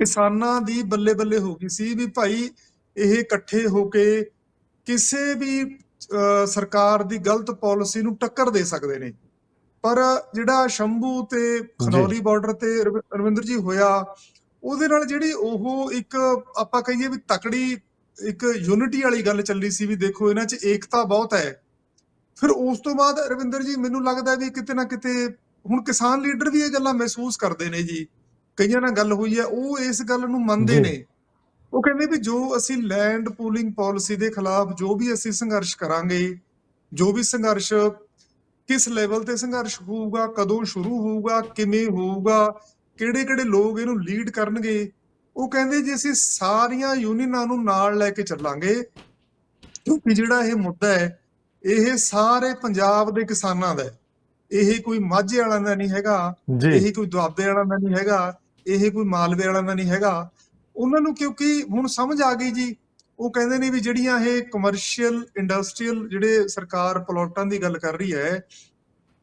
ਕਿਸਾਨਾਂ ਦੀ ਬੱਲੇ ਬੱਲੇ ਹੋ ਗਈ ਸੀ ਵੀ ਭਾਈ ਇਹ ਇਕੱਠੇ ਹੋ ਕੇ ਕਿਸੇ ਵੀ ਸਰਕਾਰ ਦੀ ਗਲਤ ਪਾਲਿਸੀ ਨੂੰ ਟੱਕਰ ਦੇ ਸਕਦੇ ਨੇ। ਪਰ ਜਿਹੜਾ ਸ਼ੰਭੂ ਤੇ ਖਨੌਰੀ ਬਾਰਡਰ ਤੇ ਰਵ- ਰਵਿੰਦਰ ਜੀ ਹੋਇਆ ਉਹਦੇ ਨਾਲ ਜਿਹੜੀ ਉਹ ਇੱਕ ਆਪਾਂ ਕਹੀਏ ਵੀ ਤਕੜੀ ਇੱਕ ਯੂਨਿਟੀ ਵਾਲੀ ਗੱਲ ਚੱਲੀ ਸੀ ਵੀ ਦੇਖੋ ਇਹਨਾਂ 'ਚ ਏਕਤਾ ਬਹੁਤ ਹੈ। ਫਿਰ ਉਸ ਤੋਂ ਬਾਅਦ ਰਵਿੰਦਰ ਜੀ ਮੈਨੂੰ ਲੱਗਦਾ ਵੀ ਕਿਤੇ ਨਾ ਕਿਤੇ ਹੁਣ ਕਿਸਾਨ ਲੀਡਰ ਵੀ ਇਹ ਗੱਲਾਂ ਮਹਿਸੂਸ ਕਰਦੇ ਨੇ ਜੀ। ਕਈਆਂ ਨਾਲ ਗੱਲ ਹੋਈ ਹੈ ਉਹ ਇਸ ਗੱਲ ਨੂੰ ਮੰਨਦੇ। ਨੇ। ਉਹ ਕਹਿੰਦੇ ਵੀ ਜੋ ਅਸੀਂ ਲੈਂਡ ਪੂਲਿੰਗ ਪਾਲਿਸੀ ਦੇ ਖਿਲਾਫ ਜੋ ਵੀ ਅਸੀਂ ਸੰਘਰਸ਼ ਕਰਾਂਗੇ ਜੋ ਵੀ ਸੰਘਰਸ਼ ਕਿਸ ਲੈਵਲ ਤੇ ਸੰਘਰਸ਼ ਹੋਊਗਾ ਕਦੋਂ ਸ਼ੁਰੂ ਹੋਊਗਾ ਕਿਵੇਂ ਹੋਊਗਾ ਕਿਹੜੇ ਕਿਹੜੇ ਲੋਕ ਇਹਨੂੰ ਲੀਡ ਕਰਨਗੇ ਉਹ ਕਹਿੰਦੇ ਜੀ ਅਸੀਂ ਸਾਰੀਆਂ ਯੂਨੀਅਨਾਂ ਨੂੰ ਨਾਲ ਲੈ ਕੇ ਚੱਲਾਂਗੇ। ਕਿਉਂਕਿ ਜਿਹੜਾ ਇਹ ਮੁੱਦਾ ਹੈ ਇਹ ਸਾਰੇ ਪੰਜਾਬ ਦੇ ਕਿਸਾਨਾਂ ਦਾ ਹੈ। ਇਹ ਕੋਈ ਮਾਝੇ ਵਾਲਿਆਂ ਦਾ ਨਹੀਂ ਹੈਗਾ ਇਹ ਕੋਈ ਦੁਆਬੇ ਵਾਲਾ ਦਾ ਨਹੀਂ ਹੈਗਾ ਇਹ ਕੋਈ ਮਾਲਵੇ ਵਾਲਾ ਦਾ ਨਹੀਂ ਹੈਗਾ। ਉਹਨਾਂ ਨੂੰ ਕਿਉਂਕਿ ਹੁਣ ਸਮਝ ਆ ਗਈ ਜੀ ਉਹ ਕਹਿੰਦੇ ਨੇ ਵੀ ਜਿਹੜੀਆਂ ਇਹ ਕਮਰਸ਼ੀਅਲ ਇੰਡਸਟਰੀਅਲ ਜਿਹੜੇ ਸਰਕਾਰ ਪਲਾਟਾਂ ਦੀ ਗੱਲ ਕਰ ਰਹੀ ਹੈ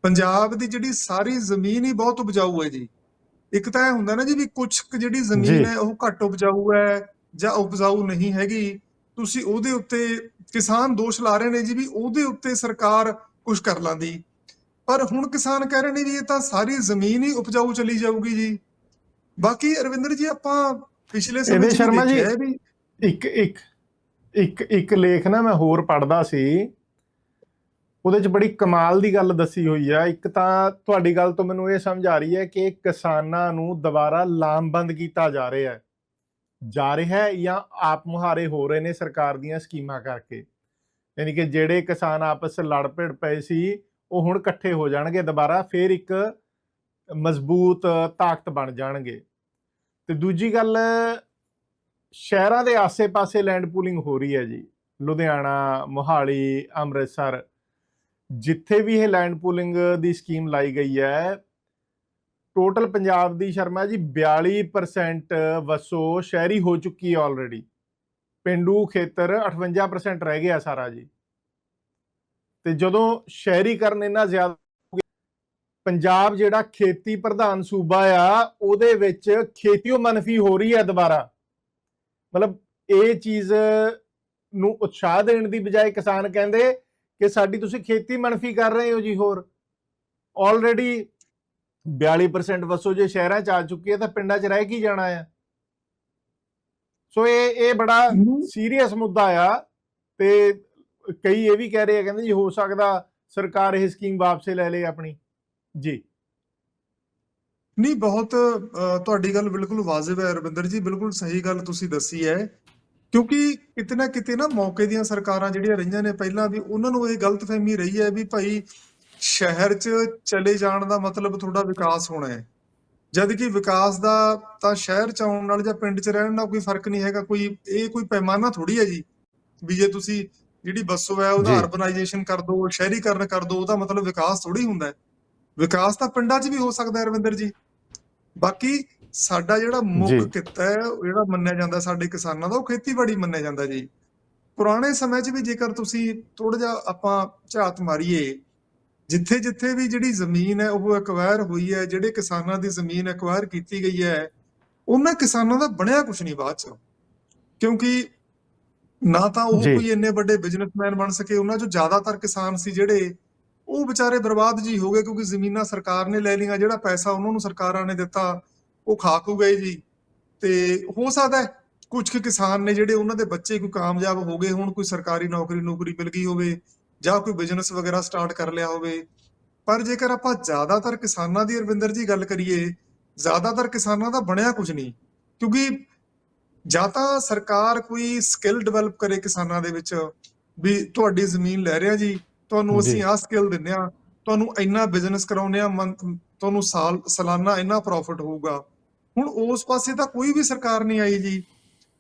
ਪੰਜਾਬ ਦੀ ਜਿਹੜੀ ਸਾਰੀ ਜ਼ਮੀਨ ਹੀ ਬਹੁਤ ਉਪਜਾਊ ਹੈ ਜੀ। ਇੱਕ ਤਾਂ ਇਹ ਹੁੰਦਾ ਨਾ ਜੀ ਵੀ ਕੁਝ ਜਿਹੜੀ। ਜ਼ਮੀਨ ਹੈ ਉਹ ਘੱਟ ਉਪਜਾਊ ਹੈ ਜਾਂ ਉਪਜਾਊ ਨਹੀਂ ਹੈਗੀ। ਤੁਸੀਂ ਉਹਦੇ ਉੱਤੇ ਕਿਸਾਨ ਦੋਸ਼ ਲਾ ਰਹੇ ਨੇ ਜੀ ਵੀ ਉਹਦੇ ਉੱਤੇ ਸਰਕਾਰ ਕੁਝ ਕਰ ਲਾਂਦੀ। ਪਰ ਹੁਣ ਕਿਸਾਨ ਕਹਿ ਰਹੇ ਨੇ ਵੀ ਇਹ ਤਾਂ ਸਾਰੀ ਜ਼ਮੀਨ ਹੀ ਉਪਜਾਊ ਚਲੀ ਜਾਊਗੀ ਜੀ। ਬਾਕੀ ਅਰਵਿੰਦਰ ਜੀ ਆਪਾਂ ਪਿਛਲੇ ਸਮੇਂ ਇਹਦੇ 'ਚ ਵੀ ਸ਼ਰਮਾ ਜੀ, ਇੱਕ ਇੱਕ ਇੱਕ ਇੱਕ ਲੇਖ ਨਾ ਮੈਂ ਹੋਰ ਪੜਦਾ ਸੀ। ਉਹਦੇ ਚ ਬੜੀ ਕਮਾਲ ਦੀ ਗੱਲ ਦੱਸੀ ਹੋਈ ਆ। ਇੱਕ ਤਾਂ ਤੁਹਾਡੀ ਗੱਲ ਤੋਂ ਮੈਨੂੰ ਇਹ ਸਮਝ ਆ ਰਹੀ ਹੈ ਕਿ ਕਿਸਾਨਾਂ ਨੂੰ ਦੁਬਾਰਾ ਲਾਮਬੰਦ ਕੀਤਾ ਜਾ ਰਿਹਾ ਹੈ। ਜਾ ਰਿਹਾ ਹੈ ਜਾਂ ਆਪ ਮੁਹਾਰੇ ਹੋ ਰਹੇ ਨੇ ਸਰਕਾਰ ਦੀਆਂ ਸਕੀਮਾਂ ਕਰਕੇ। ਯਾਨੀ ਕਿ ਜਿਹੜੇ ਕਿਸਾਨ ਆਪਸ 'ਚ ਲੜ ਭਿੜ ਪਏ ਸੀ ਉਹ ਹੁਣ ਇਕੱਠੇ ਹੋ ਜਾਣਗੇ ਦੁਬਾਰਾ ਫਿਰ ਇੱਕ ਮਜ਼ਬੂਤ ਤਾਕਤ ਬਣ ਜਾਣਗੇ। ਤੇ ਦੂਜੀ ਗੱਲ, ਸ਼ਹਿਰਾਂ ਦੇ ਆਸੇ-ਪਾਸੇ ਲੈਂਡ ਪੂਲਿੰਗ ਹੋ ਰਹੀ ਹੈ ਜੀ। ਲੁਧਿਆਣਾ, ਮੋਹਾਲੀ, ਅੰਮ੍ਰਿਤਸਰ, ਜਿੱਥੇ ਵੀ ਇਹ ਲੈਂਡ ਪੂਲਿੰਗ ਦੀ ਸਕੀਮ ਲਾਈ ਗਈ ਹੈ ਟੋਟਲ ਪੰਜਾਬ ਦੀ ਸ਼ਰਮਾ ਜੀ 42% ਵਸੋ ਸ਼ਹਿਰੀ ਹੋ ਚੁੱਕੀ ਹੈ ਆਲਰੇਡੀ ਪਿੰਡੂ ਖੇਤਰ 58% ਰਹਿ ਗਿਆ ਸਾਰਾ ਜੀ। ਤੇ ਜਦੋਂ ਸ਼ਹਿਰੀਕਰਨ ਇੰਨਾ ਜ਼ਿਆਦਾ ਪੰਜਾਬ ਜਿਹੜਾ ਖੇਤੀ ਪ੍ਰਧਾਨ ਸੂਬਾ ਆ ਉਹਦੇ ਵਿੱਚ ਖੇਤੀਓ ਮਨਫੀ ਹੋ ਰਹੀ ਹੈ ਦੁਬਾਰਾ। ਮਤਲਬ ਇਹ ਚੀਜ਼ ਨੂੰ ਉਤਸ਼ਾਹ ਦੇਣ ਦੀ ਬਜਾਏ ਕਿਸਾਨ ਕਹਿੰਦੇ ਕਿ ਸਾਡੀ ਤੁਸੀਂ ਖੇਤੀ ਮਨਫੀ ਕਰ ਰਹੇ ਹੋ ਜੀ ਹੋਰ। ਆਲਰੇਡੀ 42% ਵਸੋ ਜੇ ਸ਼ਹਿਰਾਂ ਚ ਆ ਚੁੱਕੀ ਹੈ ਤਾਂ ਪਿੰਡਾਂ ਚ ਰਹਿ ਕੀ ਜਾਣਾ ਆ। ਸੋ ਇਹ ਇਹ ਬੜਾ ਸੀਰੀਅਸ ਮੁੱਦਾ ਆ ਤੇ ਕਈ ਇਹ ਵੀ ਕਹਿ ਰਹੇ ਆ ਕਹਿੰਦੇ ਜੀ ਹੋ ਸਕਦਾ ਸਰਕਾਰ ਇਹ ਸਕੀਮ ਵਾਪਸ ਲੈ ਲੇ ਆਪਣੀ। ਜੀ। ਨਹੀਂ ਬਹੁਤ ਤੁਹਾਡੀ ਗੱਲ ਬਿਲਕੁਲ ਵਾਜਿਬ ਹੈ ਰਵਿੰਦਰ ਜੀ ਬਿਲਕੁਲ ਸਹੀ ਗੱਲ ਤੁਸੀਂ ਦੱਸੀ ਹੈ। ਕਿਉਂਕਿ ਕਿਤੇ ਨਾ ਕਿਤੇ ਨਾ ਮੌਕੇ ਦੀਆਂ ਸਰਕਾਰਾਂ ਜਿਹੜੀਆਂ ਰਹੀਆਂ ਨੇ ਪਹਿਲਾਂ ਵੀ ਉਹਨਾਂ ਨੂੰ ਇਹ ਗਲਤਫਹਿਮੀ ਰਹੀ ਹੈ ਵੀ ਭਾਈ ਸ਼ਹਿਰ 'ਚ ਚਲੇ ਜਾਣ ਦਾ ਮਤਲਬ ਤੁਹਾਡਾ ਵਿਕਾਸ ਹੋਣਾ ਹੈ। ਜਦ ਕਿ ਵਿਕਾਸ ਦਾ ਤਾਂ ਸ਼ਹਿਰ 'ਚ ਆਉਣ ਨਾਲ ਜਾਂ ਪਿੰਡ 'ਚ ਰਹਿਣ ਨਾਲ ਕੋਈ ਫ਼ਰਕ ਨਹੀਂ ਹੈਗਾ ਕੋਈ ਇਹ ਕੋਈ ਪੈਮਾਨਾ ਥੋੜੀ ਹੈ ਜੀ। ਵੀ ਜੇ ਤੁਸੀਂ ਜਿਹੜੀ ਬੱਸੋ ਹੈ ਉਹਦਾ। ਅਰਬਨਾਈਜੇਸ਼ਨ ਕਰ ਦੋ ਸ਼ਹਿਰੀਕਰਨ ਕਰ ਦੋ ਉਹਦਾ ਮਤਲਬ ਵਿਕਾਸ ਥੋੜੀ ਹੁੰਦਾ ਹੈ। ਵਿਕਾਸ ਤਾਂ ਪਿੰਡਾਂ 'ਚ ਵੀ ਹੋ ਸਕਦਾ ਹੈ ਰਵਿੰਦਰ ਜੀ ਬਾਕੀ ਸਾਡਾ ਜਿਹੜਾ ਮੁੱਖ। ਕਿੱਤਾ ਹੈ ਜਿਹੜਾ ਮੰਨਿਆ ਜਾਂਦਾ ਸਾਡੇ ਕਿਸਾਨਾਂ ਦਾ ਉਹ ਖੇਤੀਬਾੜੀ ਮੰਨਿਆ ਜਾਂਦਾ ਜੀ ਪੁਰਾਣੇ ਸਮੇਂ 'ਚ ਵੀ ਜੇਕਰ ਤੁਸੀਂ ਥੋੜਾ ਜਿਹਾ ਆਪਾਂ ਝਾਤ ਮਾਰੀਏ ਜਿੱਥੇ ਜਿੱਥੇ ਵੀ ਜਿਹੜੀ ਜ਼ਮੀਨ ਹੈ ਉਹ ਐਕਵਾਇਰ ਹੋਈ ਹੈ ਜਿਹੜੇ ਕਿਸਾਨਾਂ ਦੀ ਜ਼ਮੀਨ ਐਕਵਾਇਰ ਕੀਤੀ ਗਈ ਹੈ ਉਹਨਾਂ ਕਿਸਾਨਾਂ ਦਾ ਬਣਿਆ ਕੁਝ ਨਹੀਂ ਬਾਅਦ 'ਚ ਕਿਉਂਕਿ ਨਾ ਤਾਂ ਉਹ। ਕੋਈ ਇੰਨੇ ਵੱਡੇ ਬਿਜ਼ਨਸਮੈਨ ਬਣ ਸਕੇ ਉਹਨਾਂ 'ਚੋਂ ਜ਼ਿਆਦਾਤਰ ਕਿਸਾਨ ਸੀ ਜਿਹੜੇ ਉਹ ਵਿਚਾਰੇ ਬਰਬਾਦ ਜੀ ਹੋ ਗਏ ਕਿਉਂਕਿ ਜ਼ਮੀਨਾਂ ਸਰਕਾਰ ਨੇ ਲੈ ਲਈਆਂ, ਜਿਹੜਾ ਪੈਸਾ ਉਹਨਾਂ ਨੂੰ ਸਰਕਾਰਾਂ ਨੇ ਦਿੱਤਾ, ਉਹ ਖਾਕ ਹੋ ਗਏ ਜੀ। ਤੇ ਹੋ ਸਕਦਾ ਹੈ ਕੁਝ ਕੁ ਕਿਸਾਨ ਨੇ ਜਿਹੜੇ ਉਹਨਾਂ ਦੇ ਬੱਚੇ ਕੋਈ ਕਾਮਯਾਬ ਹੋ ਗਏ ਹੁਣ, ਕੋਈ ਸਰਕਾਰੀ ਨੌਕਰੀ ਨੌਕਰੀ ਮਿਲ ਗਈ ਹੋਵੇ ਜਾਂ ਕੋਈ ਬਿਜ਼ਨਸ ਵਗੈਰਾ ਸਟਾਰਟ ਕਰ ਲਿਆ ਹੋਵੇ। ਪਰ ਜੇਕਰ ਆਪਾਂ ਜ਼ਿਆਦਾਤਰ ਕਿਸਾਨਾਂ ਦੀ ਅਰਵਿੰਦਰ ਜੀ ਗੱਲ ਕਰੀਏ, ਜ਼ਿਆਦਾਤਰ ਕਿਸਾਨਾਂ ਦਾ ਬਣਿਆ ਕੁਝ ਨਹੀਂ। ਕਿਉਂਕਿ ਜਾਂ ਤਾਂ ਸਰਕਾਰ ਕੋਈ ਸਕਿੱਲ ਡਿਵੈਲਪ ਕਰੇ ਕਿਸਾਨਾਂ ਦੇ ਵਿੱਚ, ਵੀ ਤੁਹਾਡੀ ਜ਼ਮੀਨ ਲੈ ਰਿਹਾ ਜੀ ਤੁਹਾਨੂੰ। ਅਸੀਂ ਆਹ ਸਕਿੱਲ ਦਿੰਦੇ ਆ ਤੁਹਾਨੂੰ ਇੰਨਾ ਬਿਜ਼ਨਸ ਕਰਾਉਂਦੇ ਆ ਤੁਹਾਨੂੰ ਸਾਲ ਸਾਲਾਨਾ ਇੰਨਾ ਪ੍ਰੋਫਿਟ ਹੋਊਗਾ। ਹੁਣ ਉਸ ਪਾਸੇ ਤਾਂ ਕੋਈ ਵੀ ਸਰਕਾਰ ਨਹੀਂ ਆਈ ਜੀ।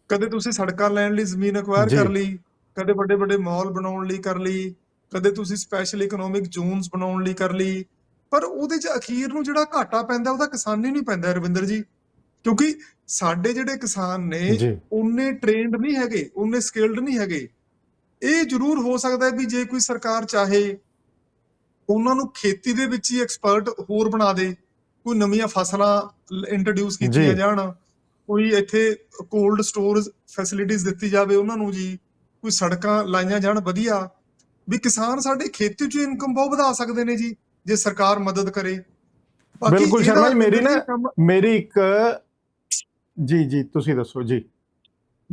ਕਦੇ ਤੁਸੀਂ ਸੜਕਾਂ ਲੈਣ ਲਈ ਜ਼ਮੀਨ ਅਕਵਾਇਰ। ਕਰ ਲਈ ਕਦੇ ਵੱਡੇ ਵੱਡੇ ਮਾਲ ਬਣਾਉਣ ਲਈ ਕਰ ਲਈ ਕਦੇ ਤੁਸੀਂ ਸਪੈਸ਼ਲ ਇਕਨੋਮਿਕ ਜ਼ੋਨਸ ਬਣਾਉਣ ਲਈ ਕਰ ਲਈ। ਪਰ ਉਹਦੇ ਚ ਅਖੀਰ ਨੂੰ ਜਿਹੜਾ ਘਾਟਾ ਪੈਂਦਾ ਉਹਦਾ ਕਿਸਾਨ ਹੀ ਨਹੀਂ ਪੈਂਦਾ ਰਵਿੰਦਰ ਜੀ। ਕਿਉਂਕਿ ਸਾਡੇ ਜਿਹੜੇ ਕਿਸਾਨ ਨੇ ਉਨੇ ਟ੍ਰੇਨਡ ਨਹੀਂ ਹੈਗੇ ਉਨੇ ਸਕਿਲਡ ਨਹੀਂ ਹੈਗੇ। ਇਹ ਜ਼ਰੂਰ ਹੋ ਸਕਦਾ ਹੈ ਵੀ ਜੇ ਕੋਈ ਸਰਕਾਰ ਚਾਹੇ ਉਹਨਾਂ ਨੂੰ ਖੇਤੀ ਦੇ ਵਿੱਚ ਹੀ ਐਕਸਪਰਟ ਹੋਰ ਬਣਾ ਦੇ ਕੋਈ ਨਵੀਆਂ ਫਸਲਾਂ ਇੰਟਰੋਡਿਊਸ ਕੀਤੀਆਂ। ਜਾਣ ਕੋਈ ਇੱਥੇ ਕੋਲਡ ਸਟੋਰੇਜ ਫੈਸਿਲਿਟੀਆਂ ਦਿੱਤੀ ਜਾਵੇ ਉਹਨਾਂ ਨੂੰ ਜੀ ਕੋਈ ਸੜਕਾਂ ਲਾਈਆਂ ਜਾਣ ਵਧੀਆ ਵੀ ਕਿਸਾਨ ਸਾਡੇ ਖੇਤੀ 'ਚ ਇਨਕਮ ਬਹੁਤ ਵਧਾ ਸਕਦੇ ਨੇ ਜੀ ਜੇ ਸਰਕਾਰ ਮਦਦ ਕਰੇ ਬਿਲਕੁਲ ਸ਼ਰਮਾ ਜੀ, ਮੇਰੀ ਨਾ- ਮੇਰੀ ਇੱਕ ਜੀ ਜੀ ਤੁਸੀਂ ਦੱਸੋ ਜੀ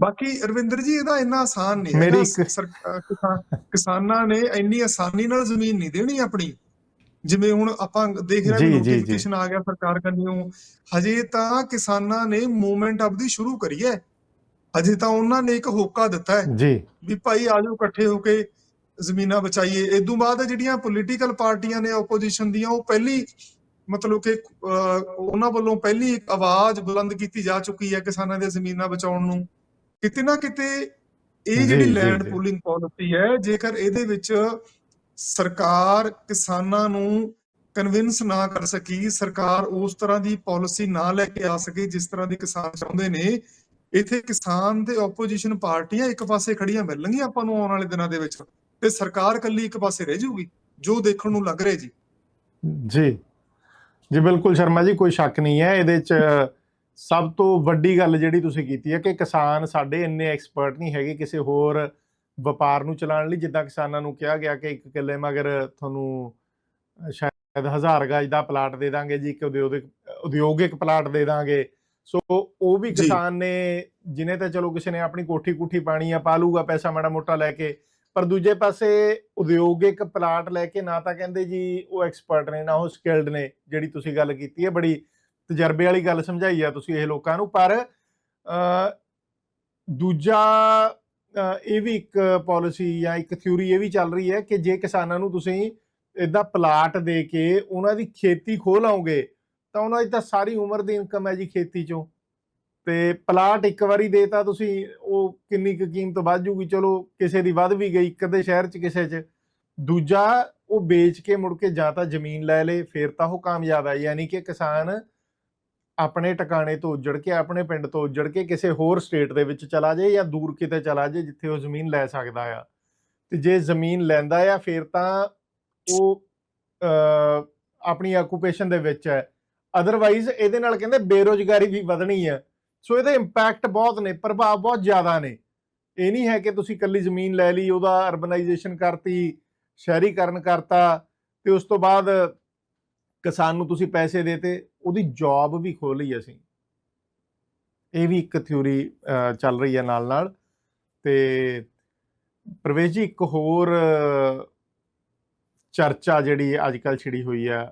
ਬਾਕੀ ਰਵਿੰਦਰ ਜੀ ਇਹਦਾ ਇੰਨਾ ਆਸਾਨ ਨਹੀਂ ਮੇਰੀ ਕਿਸਾਨ- ਨੇ ਇੰਨੀ ਆਸਾਨੀ ਨਾਲ ਜ਼ਮੀਨ ਨਹੀਂ ਦੇਣੀ ਆਪਣੀ। ਜਿਵੇਂ ਹੁਣ ਆਪਾਂ ਦੇਖ ਰਹੇ ਹਾਂ। ਨੋਟੀਫਿਕੇਸ਼ਨ ਆ ਗਿਆ ਸਰਕਾਰ ਕੰਨਿਓ। ਹਜੇ ਤਾਂ ਕਿਸਾਨਾਂ ਨੇ ਮੂਵਮੈਂਟ ਆਪਦੀ ਸ਼ੁਰੂ ਕਰੀ ਹੈ। ਹਜੇ ਤਾਂ ਉਹਨਾਂ ਨੇ ਇੱਕ ਹੋਕਾ ਦਿੱਤਾ ਹੈ ਜੀ। ਵੀ ਭਾਈ ਆਜੋ ਇਕੱਠੇ ਹੋ ਕੇ ਜ਼ਮੀਨਾਂ ਬਚਾਈਏ। ਇਦੋਂ ਬਾਅਦ ਜਿਹੜੀਆਂ ਪੋਲੀਟੀਕਲ ਪਾਰਟੀਆਂ ਨੇ ਆਪੋਜੀਸ਼ਨ ਦੀਆਂ ਉਹ ਪਹਿਲੀ ਮਤਲਬ ਕਿ ਉਹਨਾਂ ਵੱਲੋਂ ਪਹਿਲੀ ਇੱਕ ਆਵਾਜ਼ ਬੁਲੰਦ ਕੀਤੀ ਜਾ ਚੁੱਕੀ ਹੈ ਕਿਸਾਨਾਂ ਦੀਆਂ ਜ਼ਮੀਨਾਂ ਬਚਾਉਣ ਨੂੰ। ਕਿਤੇ ਨਾ ਕਿਤੇ ਇਹ ਜਿਹੜੀ ਲੈਂਡ। ਪੂਲਿੰਗ ਪਾਲਿਸੀ ਹੈ ਜੇਕਰ ਇਹਦੇ ਵਿੱਚ ਸਰਕਾਰ ਕਿਸਾਨਾਂ ਨੂੰ ਕਨਵਿੰਸ ਨਾ ਕਰ ਸਕੀ ਸਰਕਾਰ ਉਸ ਤਰ੍ਹਾਂ ਦੀ ਪਾਲਿਸੀ ਨਾ ਲੈ ਕੇ ਆ ਸਕੀ ਜਿਸ ਤਰ੍ਹਾਂ ਦੀ ਕਿਸਾਨ ਚਾਹੁੰਦੇ ਨੇ ਇੱਥੇ ਕਿਸਾਨ ਤੇ ਆਪੋਜੀਸ਼ਨ ਪਾਰਟੀਆਂ ਇੱਕ ਪਾਸੇ ਖੜੀਆਂ ਮਿਲਣਗੀਆਂ ਆਪਾਂ ਨੂੰ ਆਉਣ ਵਾਲੇ ਦਿਨਾਂ ਦੇ ਵਿੱਚ ਤੇ ਸਰਕਾਰ ਕੱਲੀ ਇੱਕ ਪਾਸੇ ਰਹਿ ਜਾਊਗੀ ਜੋ ਦੇਖਣ ਨੂੰ ਲੱਗ ਰਿਹਾ ਜੀ ਜੀ ਜੀ ਬਿਲਕੁਲ ਸ਼ਰਮਾ ਜੀ ਕੋਈ ਸ਼ੱਕ ਨਹੀਂ ਹੈ ਇਹਦੇ ਚ ਸਭ ਤੋਂ ਵੱਡੀ ਗੱਲ ਜਿਹੜੀ ਤੁਸੀਂ ਕੀਤੀ ਹੈ ਕਿ ਕਿਸਾਨ ਸਾਡੇ ਇੰਨੇ ਐਕਸਪਰਟ ਨਹੀਂ ਹੈਗੇ ਕਿਸੇ ਹੋਰ ਵਪਾਰ ਨੂੰ ਚਲਾਉਣ ਲਈ ਜਿੱਦਾਂ ਕਿਸਾਨਾਂ ਨੂੰ ਕਿਹਾ ਗਿਆ ਕਿ ਇੱਕ ਕਿੱਲੇ ਮਗਰ ਤੁਹਾਨੂੰ ਸ਼ਾਇਦ ਹਜ਼ਾਰ ਗਜ ਦਾ ਪਲਾਟ ਦੇ ਦਾਂਗੇ ਜੀ ਇੱਕ ਉਦਯੋਗਿਕ ਉਦਯੋਗਿਕ ਪਲਾਟ ਦੇ ਦਾਂਗੇ ਸੋ ਉਹ ਵੀ। ਕਿਸਾਨ ਨੇ ਜਿਨੇ ਤਾਂ ਚਲੋ ਕਿਸੇ ਨੇ ਆਪਣੀ ਕੋਠੀ ਕੁੱਠੀ ਪਾਣੀ ਆ ਪਾ ਲੂਗਾ ਪੈਸਾ ਮਾੜਾ ਮੋਟਾ ਲੈ ਕੇ ਪਰ ਦੂਜੇ ਪਾਸੇ ਉਦਯੋਗਿਕ ਪਲਾਟ ਲੈ ਕੇ ਨਾ ਤਾਂ ਕਹਿੰਦੇ ਜੀ ਉਹ ਐਕਸਪਰਟ ਨੇ ਨਾ ਉਹ ਸਕਿਲਡ ਨੇ ਜਿਹੜੀ ਤੁਸੀਂ ਗੱਲ ਕੀਤੀ ਹੈ ਬੜੀ ਤਜਰਬੇ ਵਾਲੀ ਗੱਲ ਸਮਝਾਈ ਆ ਤੁਸੀਂ ਇਹ ਲੋਕਾਂ ਨੂੰ ਪਰ ਅ, ਦੂਜਾ ਇਹ ਵੀ ਇੱਕ ਪਾਲਿਸੀ ਜਾਂ ਇੱਕ ਥਿਊਰੀ ਇਹ ਵੀ ਚੱਲ ਰਹੀ ਹੈ ਕਿ ਜੇ ਕਿਸਾਨਾਂ ਨੂੰ ਤੁਸੀਂ ਇਦਾਂ ਪਲਾਟ ਦੇ ਕੇ ਉਹਨਾਂ ਦੀ ਖੇਤੀ ਖੋਹ ਲਾਓਗੇ ਤਾਂ ਉਹਨਾਂ ਦੀ ਤਾਂ ਸਾਰੀ ਉਮਰ ਦੀ ਇਨਕਮ ਹੈ ਜੀ ਖੇਤੀ ਚੋਂ। ਤੇ ਪਲਾਟ ਇੱਕ ਵਾਰੀ ਦੇਤਾ ਤੁਸੀਂ ਉਹ ਕਿੰਨੀ ਕੁ ਕੀਮਤ ਵੱਧ ਜੂਗੀ ਚਲੋ ਕਿਸੇ ਦੀ ਵੱਧ ਵੀ ਗਈ ਇੱਕ ਦੇ ਸ਼ਹਿਰ 'ਚ ਕਿਸੇ 'ਚ। ਦੂਜਾ ਉਹ ਵੇਚ ਕੇ ਮੁੜ ਕੇ ਜਾਂ ਤਾਂ ਜ਼ਮੀਨ ਲੈ ਲੇ ਫਿਰ ਤਾਂ ਉਹ ਕਾਮਯਾਬ ਹੈ। ਯਾਨੀ ਕਿ ਕਿਸਾਨ ਆਪਣੇ ਟਿਕਾਣੇ ਤੋਂ ਉੱਜੜ ਕੇ, ਆਪਣੇ ਪਿੰਡ ਤੋਂ ਉੱਜੜ ਕੇ ਕਿਸੇ ਹੋਰ ਸਟੇਟ ਦੇ ਵਿੱਚ ਚਲਾ ਜਾਏ ਜਾਂ ਦੂਰ ਕਿਤੇ ਚਲਾ ਜਾਏ ਜਿੱਥੇ ਉਹ ਜ਼ਮੀਨ ਲੈ ਸਕਦਾ ਆ। ਤੇ ਜੇ ਜ਼ਮੀਨ ਲੈਂਦਾ ਆ, ਫਿਰ ਤਾਂ ਉਹ ਆਪਣੀ ਆਕੂਪੇਸ਼ਨ ਦੇ ਵਿੱਚ ਹੈ। ਅਦਰਵਾਈਜ਼ ਇਹਦੇ ਨਾਲ ਕਹਿੰਦੇ ਬੇਰੋਜ਼ਗਾਰੀ ਵੀ ਵਧਣੀ ਹੈ ਸੋ ਇਹਦੇ ਇੰਪੈਕਟ ਬਹੁਤ ਨੇ, ਪ੍ਰਭਾਵ ਬਹੁਤ ਜ਼ਿਆਦਾ ਨੇ। ਇਹ ਨਹੀਂ ਹੈ ਕਿ ਤੁਸੀਂ ਕੱਲੀ ਜ਼ਮੀਨ ਲੈ ਲਈ, ਉਹਦਾ ਅਰਬਨਾਈਜੇਸ਼ਨ ਕਰਤੀ, ਸ਼ਹਿਰੀਕਰਨ ਕਰਤਾ, ਤੇ ਉਸ ਤੋਂ ਬਾਅਦ ਕਿਸਾਨ ਨੂੰ ਤੁਸੀਂ ਪੈਸੇ ਦੇਤੇ ਉਹਦੀ ਜੌਬ ਵੀ ਖੋਹ ਲਈ ਅਸੀਂ। ਇਹ ਵੀ ਇੱਕ ਥਿਊਰੀ ਚੱਲ ਰਹੀ ਹੈ ਨਾਲ ਨਾਲ ਤੇ ਪ੍ਰਵੇਸ਼ ਜੀ, ਇੱਕ ਹੋਰ ਚਰਚਾ ਜਿਹੜੀ ਅੱਜ ਕੱਲ੍ਹ ਛਿੜੀ ਹੋਈ ਆ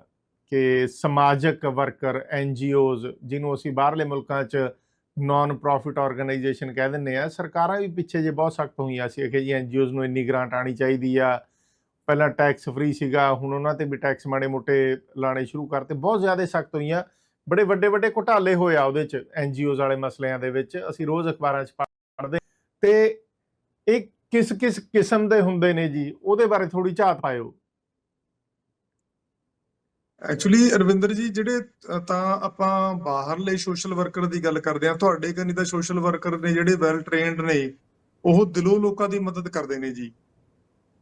ਕਿ ਸਮਾਜਿਕ ਵਰਕਰ ਐਨਜੀਓਜ਼ ਜਿਹਨੂੰ ਅਸੀਂ ਬਾਹਰਲੇ ਮੁਲਕਾਂ 'ਚ ਨਾਨ ਪ੍ਰੋਫਿਟ ਆਰਗੇਨਾਈਜੇਸ਼ਨ ਕਹਿ ਦਿੰਦੇ ਆ ਸਰਕਾਰਾਂ ਵੀ ਪਿੱਛੇ ਜੇ ਬਹੁਤ ਸਖਤ ਹੋਈਆਂ ਸੀ ਕਿ ਜੀ ਐਨਜੀਓਜ਼ ਨੂੰ ਇੰਨੀ ਗ੍ਰਾਂਟ ਆਣੀ ਚਾਹੀਦੀ ਆ ਪਹਿਲਾਂ ਟੈਕਸ ਫ੍ਰੀ ਸੀਗਾ, ਹੁਣ ਉਹਨਾਂ ਤੇ ਵੀ ਟੈਕਸ ਮਾੜੇ ਮੋਟੇ ਲਾਣੇ ਸ਼ੁਰੂ ਕਰਤੇ। ਬਹੁਤ ਜ਼ਿਆਦਾ ਸਖਤ ਹੋਈਆਂ। ਬੜੇ ਵੱਡੇ ਵੱਡੇ ਘੁਟਾਲੇ ਹੋਏ ਆ ਉਹਦੇ 'ਚ ਐਨਜੀਓਜ਼ ਵਾਲੇ ਮਸਲਿਆਂ ਦੇ ਵਿੱਚ। ਅਸੀਂ ਰੋਜ਼ ਅਖਬਾਰਾਂ 'ਚ ਪੜ੍ਹਦੇ ਤੇ ਇਹ ਕਿਸ ਕਿਸ ਕਿਸਮ ਦੇ ਹੁੰਦੇ ਨੇ ਜੀ? ਉਹਦੇ ਬਾਰੇ ਥੋੜੀ ਝਾਤ ਪਾਇਓ। ਐਕਚੁਅਲੀ ਅਰਵਿੰਦਰ ਜੀ, ਜਿਹੜੇ ਤਾਂ ਆਪਾਂ ਬਾਹਰਲੇ ਸੋਸ਼ਲ ਵਰਕਰ ਦੀ ਗੱਲ ਕਰਦੇ ਆ ਤੁਹਾਡੇ ਕੰਨੀ ਤਾਂ ਸੋਸ਼ਲ ਵਰਕਰ ਨੇ ਜਿਹੜੇ ਵੈਲ ਟ੍ਰੇਨਡ ਨੇ, ਉਹ ਦਿਲੋਂ ਲੋਕਾਂ ਦੀ ਮਦਦ ਕਰਦੇ ਨੇ ਜੀ।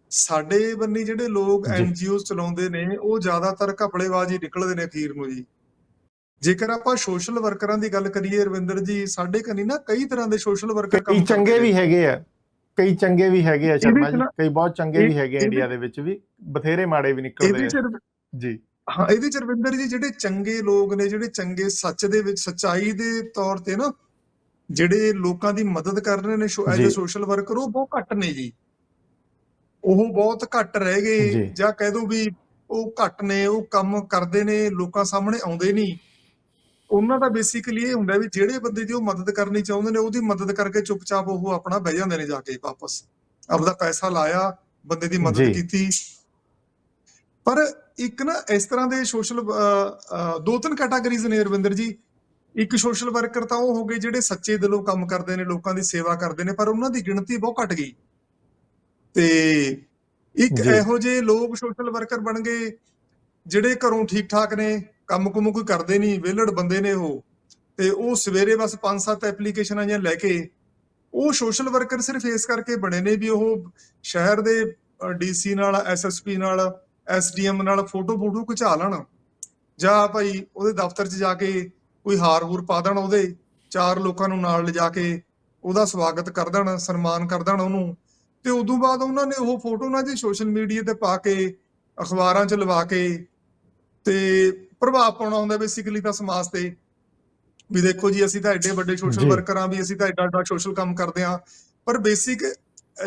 ਸਾਡੇ ਬੰਨੀ ਜਿਹੜੇ ਲੋਕ ਜੀ। ਐਨਜੀਓਜ਼ ਚਲਾਉਂਦੇ ਨੇ ਉਹ ਜ਼ਿਆਦਾਤਰ ਘਪਲੇਬਾਜ਼ ਨਿਕਲਦੇ ਨੇ ਅਖੀਰ ਨੂੰ ਜੀ। ਜੇਕਰ ਆਪਾਂ ਸੋਸ਼ਲ ਵਰਕਰਾਂ ਦੀ ਗੱਲ ਕਰੀਏ ਰਵਿੰਦਰ ਜੀ ਸਾਡੇ ਕਨੀ ਨਾ ਕਈ ਤਰ੍ਹਾਂ ਦੇ ਸੋਸ਼ਲ ਵਰਕਰ ਕਈ ਚੰਗੇ ਵੀ ਹੈਗੇ ਆ। ਕਈ ਚੰਗੇ ਵੀ ਹੈਗੇ ਆ ਸ਼ਰਮਾ ਜੀ। ਕਈ ਬਹੁਤ ਚੰਗੇ ਵੀ ਹੈਗੇ ਇੰਡੀਆ ਦੇ ਵਿੱਚ ਵੀ। ਬਥੇਰੇ ਮਾੜੇ ਵੀ ਨਿਕਲਦੇ ਆ। ਜੀ। ਹਾਂ ਇਹਦੇ ਚ ਰਵਿੰਦਰ ਜੀ ਜਿਹੜੇ ਚੰਗੇ ਲੋਕ ਨੇ ਜਿਹੜੇ ਚੰਗੇ ਸੱਚ ਦੇ ਵਿੱਚ ਸੱਚਾਈ ਦੇ ਤੌਰ ਤੇ ਨਾ ਜਿਹੜੇ ਲੋਕਾਂ ਦੀ ਮਦਦ ਕਰ ਰਹੇ ਨੇ ਐਜ਼। ਅ ਸੋਸ਼ਲ ਵਰਕਰ ਉਹ ਬਹੁਤ ਘੱਟ ਨੇ ਜੀ। ਉਹ ਬਹੁਤ ਘੱਟ ਰਹਿ। ਗਏ ਜਾਂ। ਕਹਿ ਦੋ ਵੀ ਉਹ ਘੱਟ ਨੇ ਉਹ ਕੰਮ ਕਰਦੇ ਨੇ ਲੋਕਾਂ ਸਾਹਮਣੇ ਆਉਂਦੇ ਨਹੀਂ। ਉਹਨਾਂ ਦਾ ਬੇਸਿਕਲੀ ਇਹ ਹੁੰਦਾ ਵੀ ਜਿਹੜੇ ਬੰਦੇ ਦੀ ਉਹ ਮਦਦ ਕਰਨੀ ਚਾਹੁੰਦੇ ਨੇ ਉਹਦੀ ਮਦਦ ਕਰਕੇ ਚੁੱਪਚਾਪ ਉਹ ਆਪਣਾ ਬਹਿ ਜਾਂਦੇ ਨੇ ਜਾ ਕੇ ਵਾਪਸ। ਆਪਦਾ ਪੈਸਾ ਲਾਇਆ ਬੰਦੇ ਦੀ ਮਦਦ। ਕੀਤੀ। ਪਰ ਇੱਕ ਨਾ ਇਸ ਤਰ੍ਹਾਂ ਦੇ ਸੋਸ਼ਲ ਦੋ ਤਿੰਨ ਕੈਟਾਗਰੀਜ਼ ਨੇ ਰਵਿੰਦਰ ਜੀ। ਇੱਕ ਸੋਸ਼ਲ ਵਰਕਰ ਤਾਂ ਉਹ ਹੋ ਗਏ ਜਿਹੜੇ ਸੱਚੇ ਦਿਲੋਂ ਕੰਮ ਕਰਦੇ ਨੇ ਲੋਕਾਂ ਦੀ ਸੇਵਾ ਕਰਦੇ ਨੇ ਪਰ ਉਹਨਾਂ ਦੀ ਗਿਣਤੀ ਬਹੁਤ ਘਟ ਗਈ। ਤੇ ਇੱਕ। ਇਹੋ ਜਿਹੇ ਲੋਕ ਸੋਸ਼ਲ ਵਰਕਰ ਬਣ ਗਏ ਜਿਹੜੇ ਘਰੋਂ ਠੀਕ ਠਾਕ ਨੇ ਕੰਮ ਕੁਮ ਕੋਈ ਕਰਦੇ ਨਹੀਂ ਵਿਹਲੜ ਬੰਦੇ ਨੇ ਉਹ। ਤੇ ਉਹ ਸਵੇਰੇ ਬਸ ਪੰਜ ਸੱਤ ਐਪਲੀਕੇਸ਼ਨਾਂ ਜਾਂ ਲੈ ਕੇ ਉਹ ਸੋਸ਼ਲ ਵਰਕਰ ਸਿਰਫ ਇਸ ਕਰਕੇ ਬਣੇ ਨੇ ਵੀ ਉਹ ਸ਼ਹਿਰ ਦੇ ਡੀਸੀ ਨਾਲ ਐਸਐਸਪੀ ਨਾਲ ਐਸਡੀਐਮ ਨਾਲ ਫੋਟੋ ਫੋਟੋ ਖਿਚਾ ਲੈਣ। ਜਾਂ ਭਾਈ ਉਹਦੇ ਦਫ਼ਤਰ 'ਚ ਜਾ ਕੇ ਕੋਈ ਹਾਰ ਹੂਰ ਪਾ ਦੇਣ ਉਹਦੇ ਚਾਰ ਲੋਕਾਂ ਨੂੰ ਨਾਲ ਲਿਜਾ ਕੇ ਉਹਦਾ ਸਵਾਗਤ ਕਰ ਦੇਣ ਸਨਮਾਨ ਕਰ ਦੇਣ ਉਹਨੂੰ। ਤੇ ਉਦੋਂ ਬਾਅਦ ਉਹਨਾਂ ਨੇ ਉਹ ਫੋਟੋ ਨਾ ਜੀ ਸੋਸ਼ਲ ਮੀਡੀਆ ਤੇ ਪਾ ਕੇ ਅਖਬਾਰਾਂ 'ਚ ਲਵਾ ਕੇ ਤੇ ਪ੍ਰਭਾਵ ਪਾਉਣਾ ਹੁੰਦਾ ਬੇਸਿਕਲੀ ਤਾਂ ਸਮਾਜ ਤੇ। ਵੀ ਦੇਖੋ ਜੀ ਅਸੀਂ ਤਾਂ ਐਡੇ ਵੱਡੇ ਸੋਸ਼ਲ। ਵਰਕਰ ਆਂ ਵੀ ਅਸੀਂ ਤਾਂ ਐਡਾ ਐਡਾ ਸੋਸ਼ਲ ਕੰਮ ਕਰਦੇ ਆਂ ਪਰ ਬੇਸਿਕ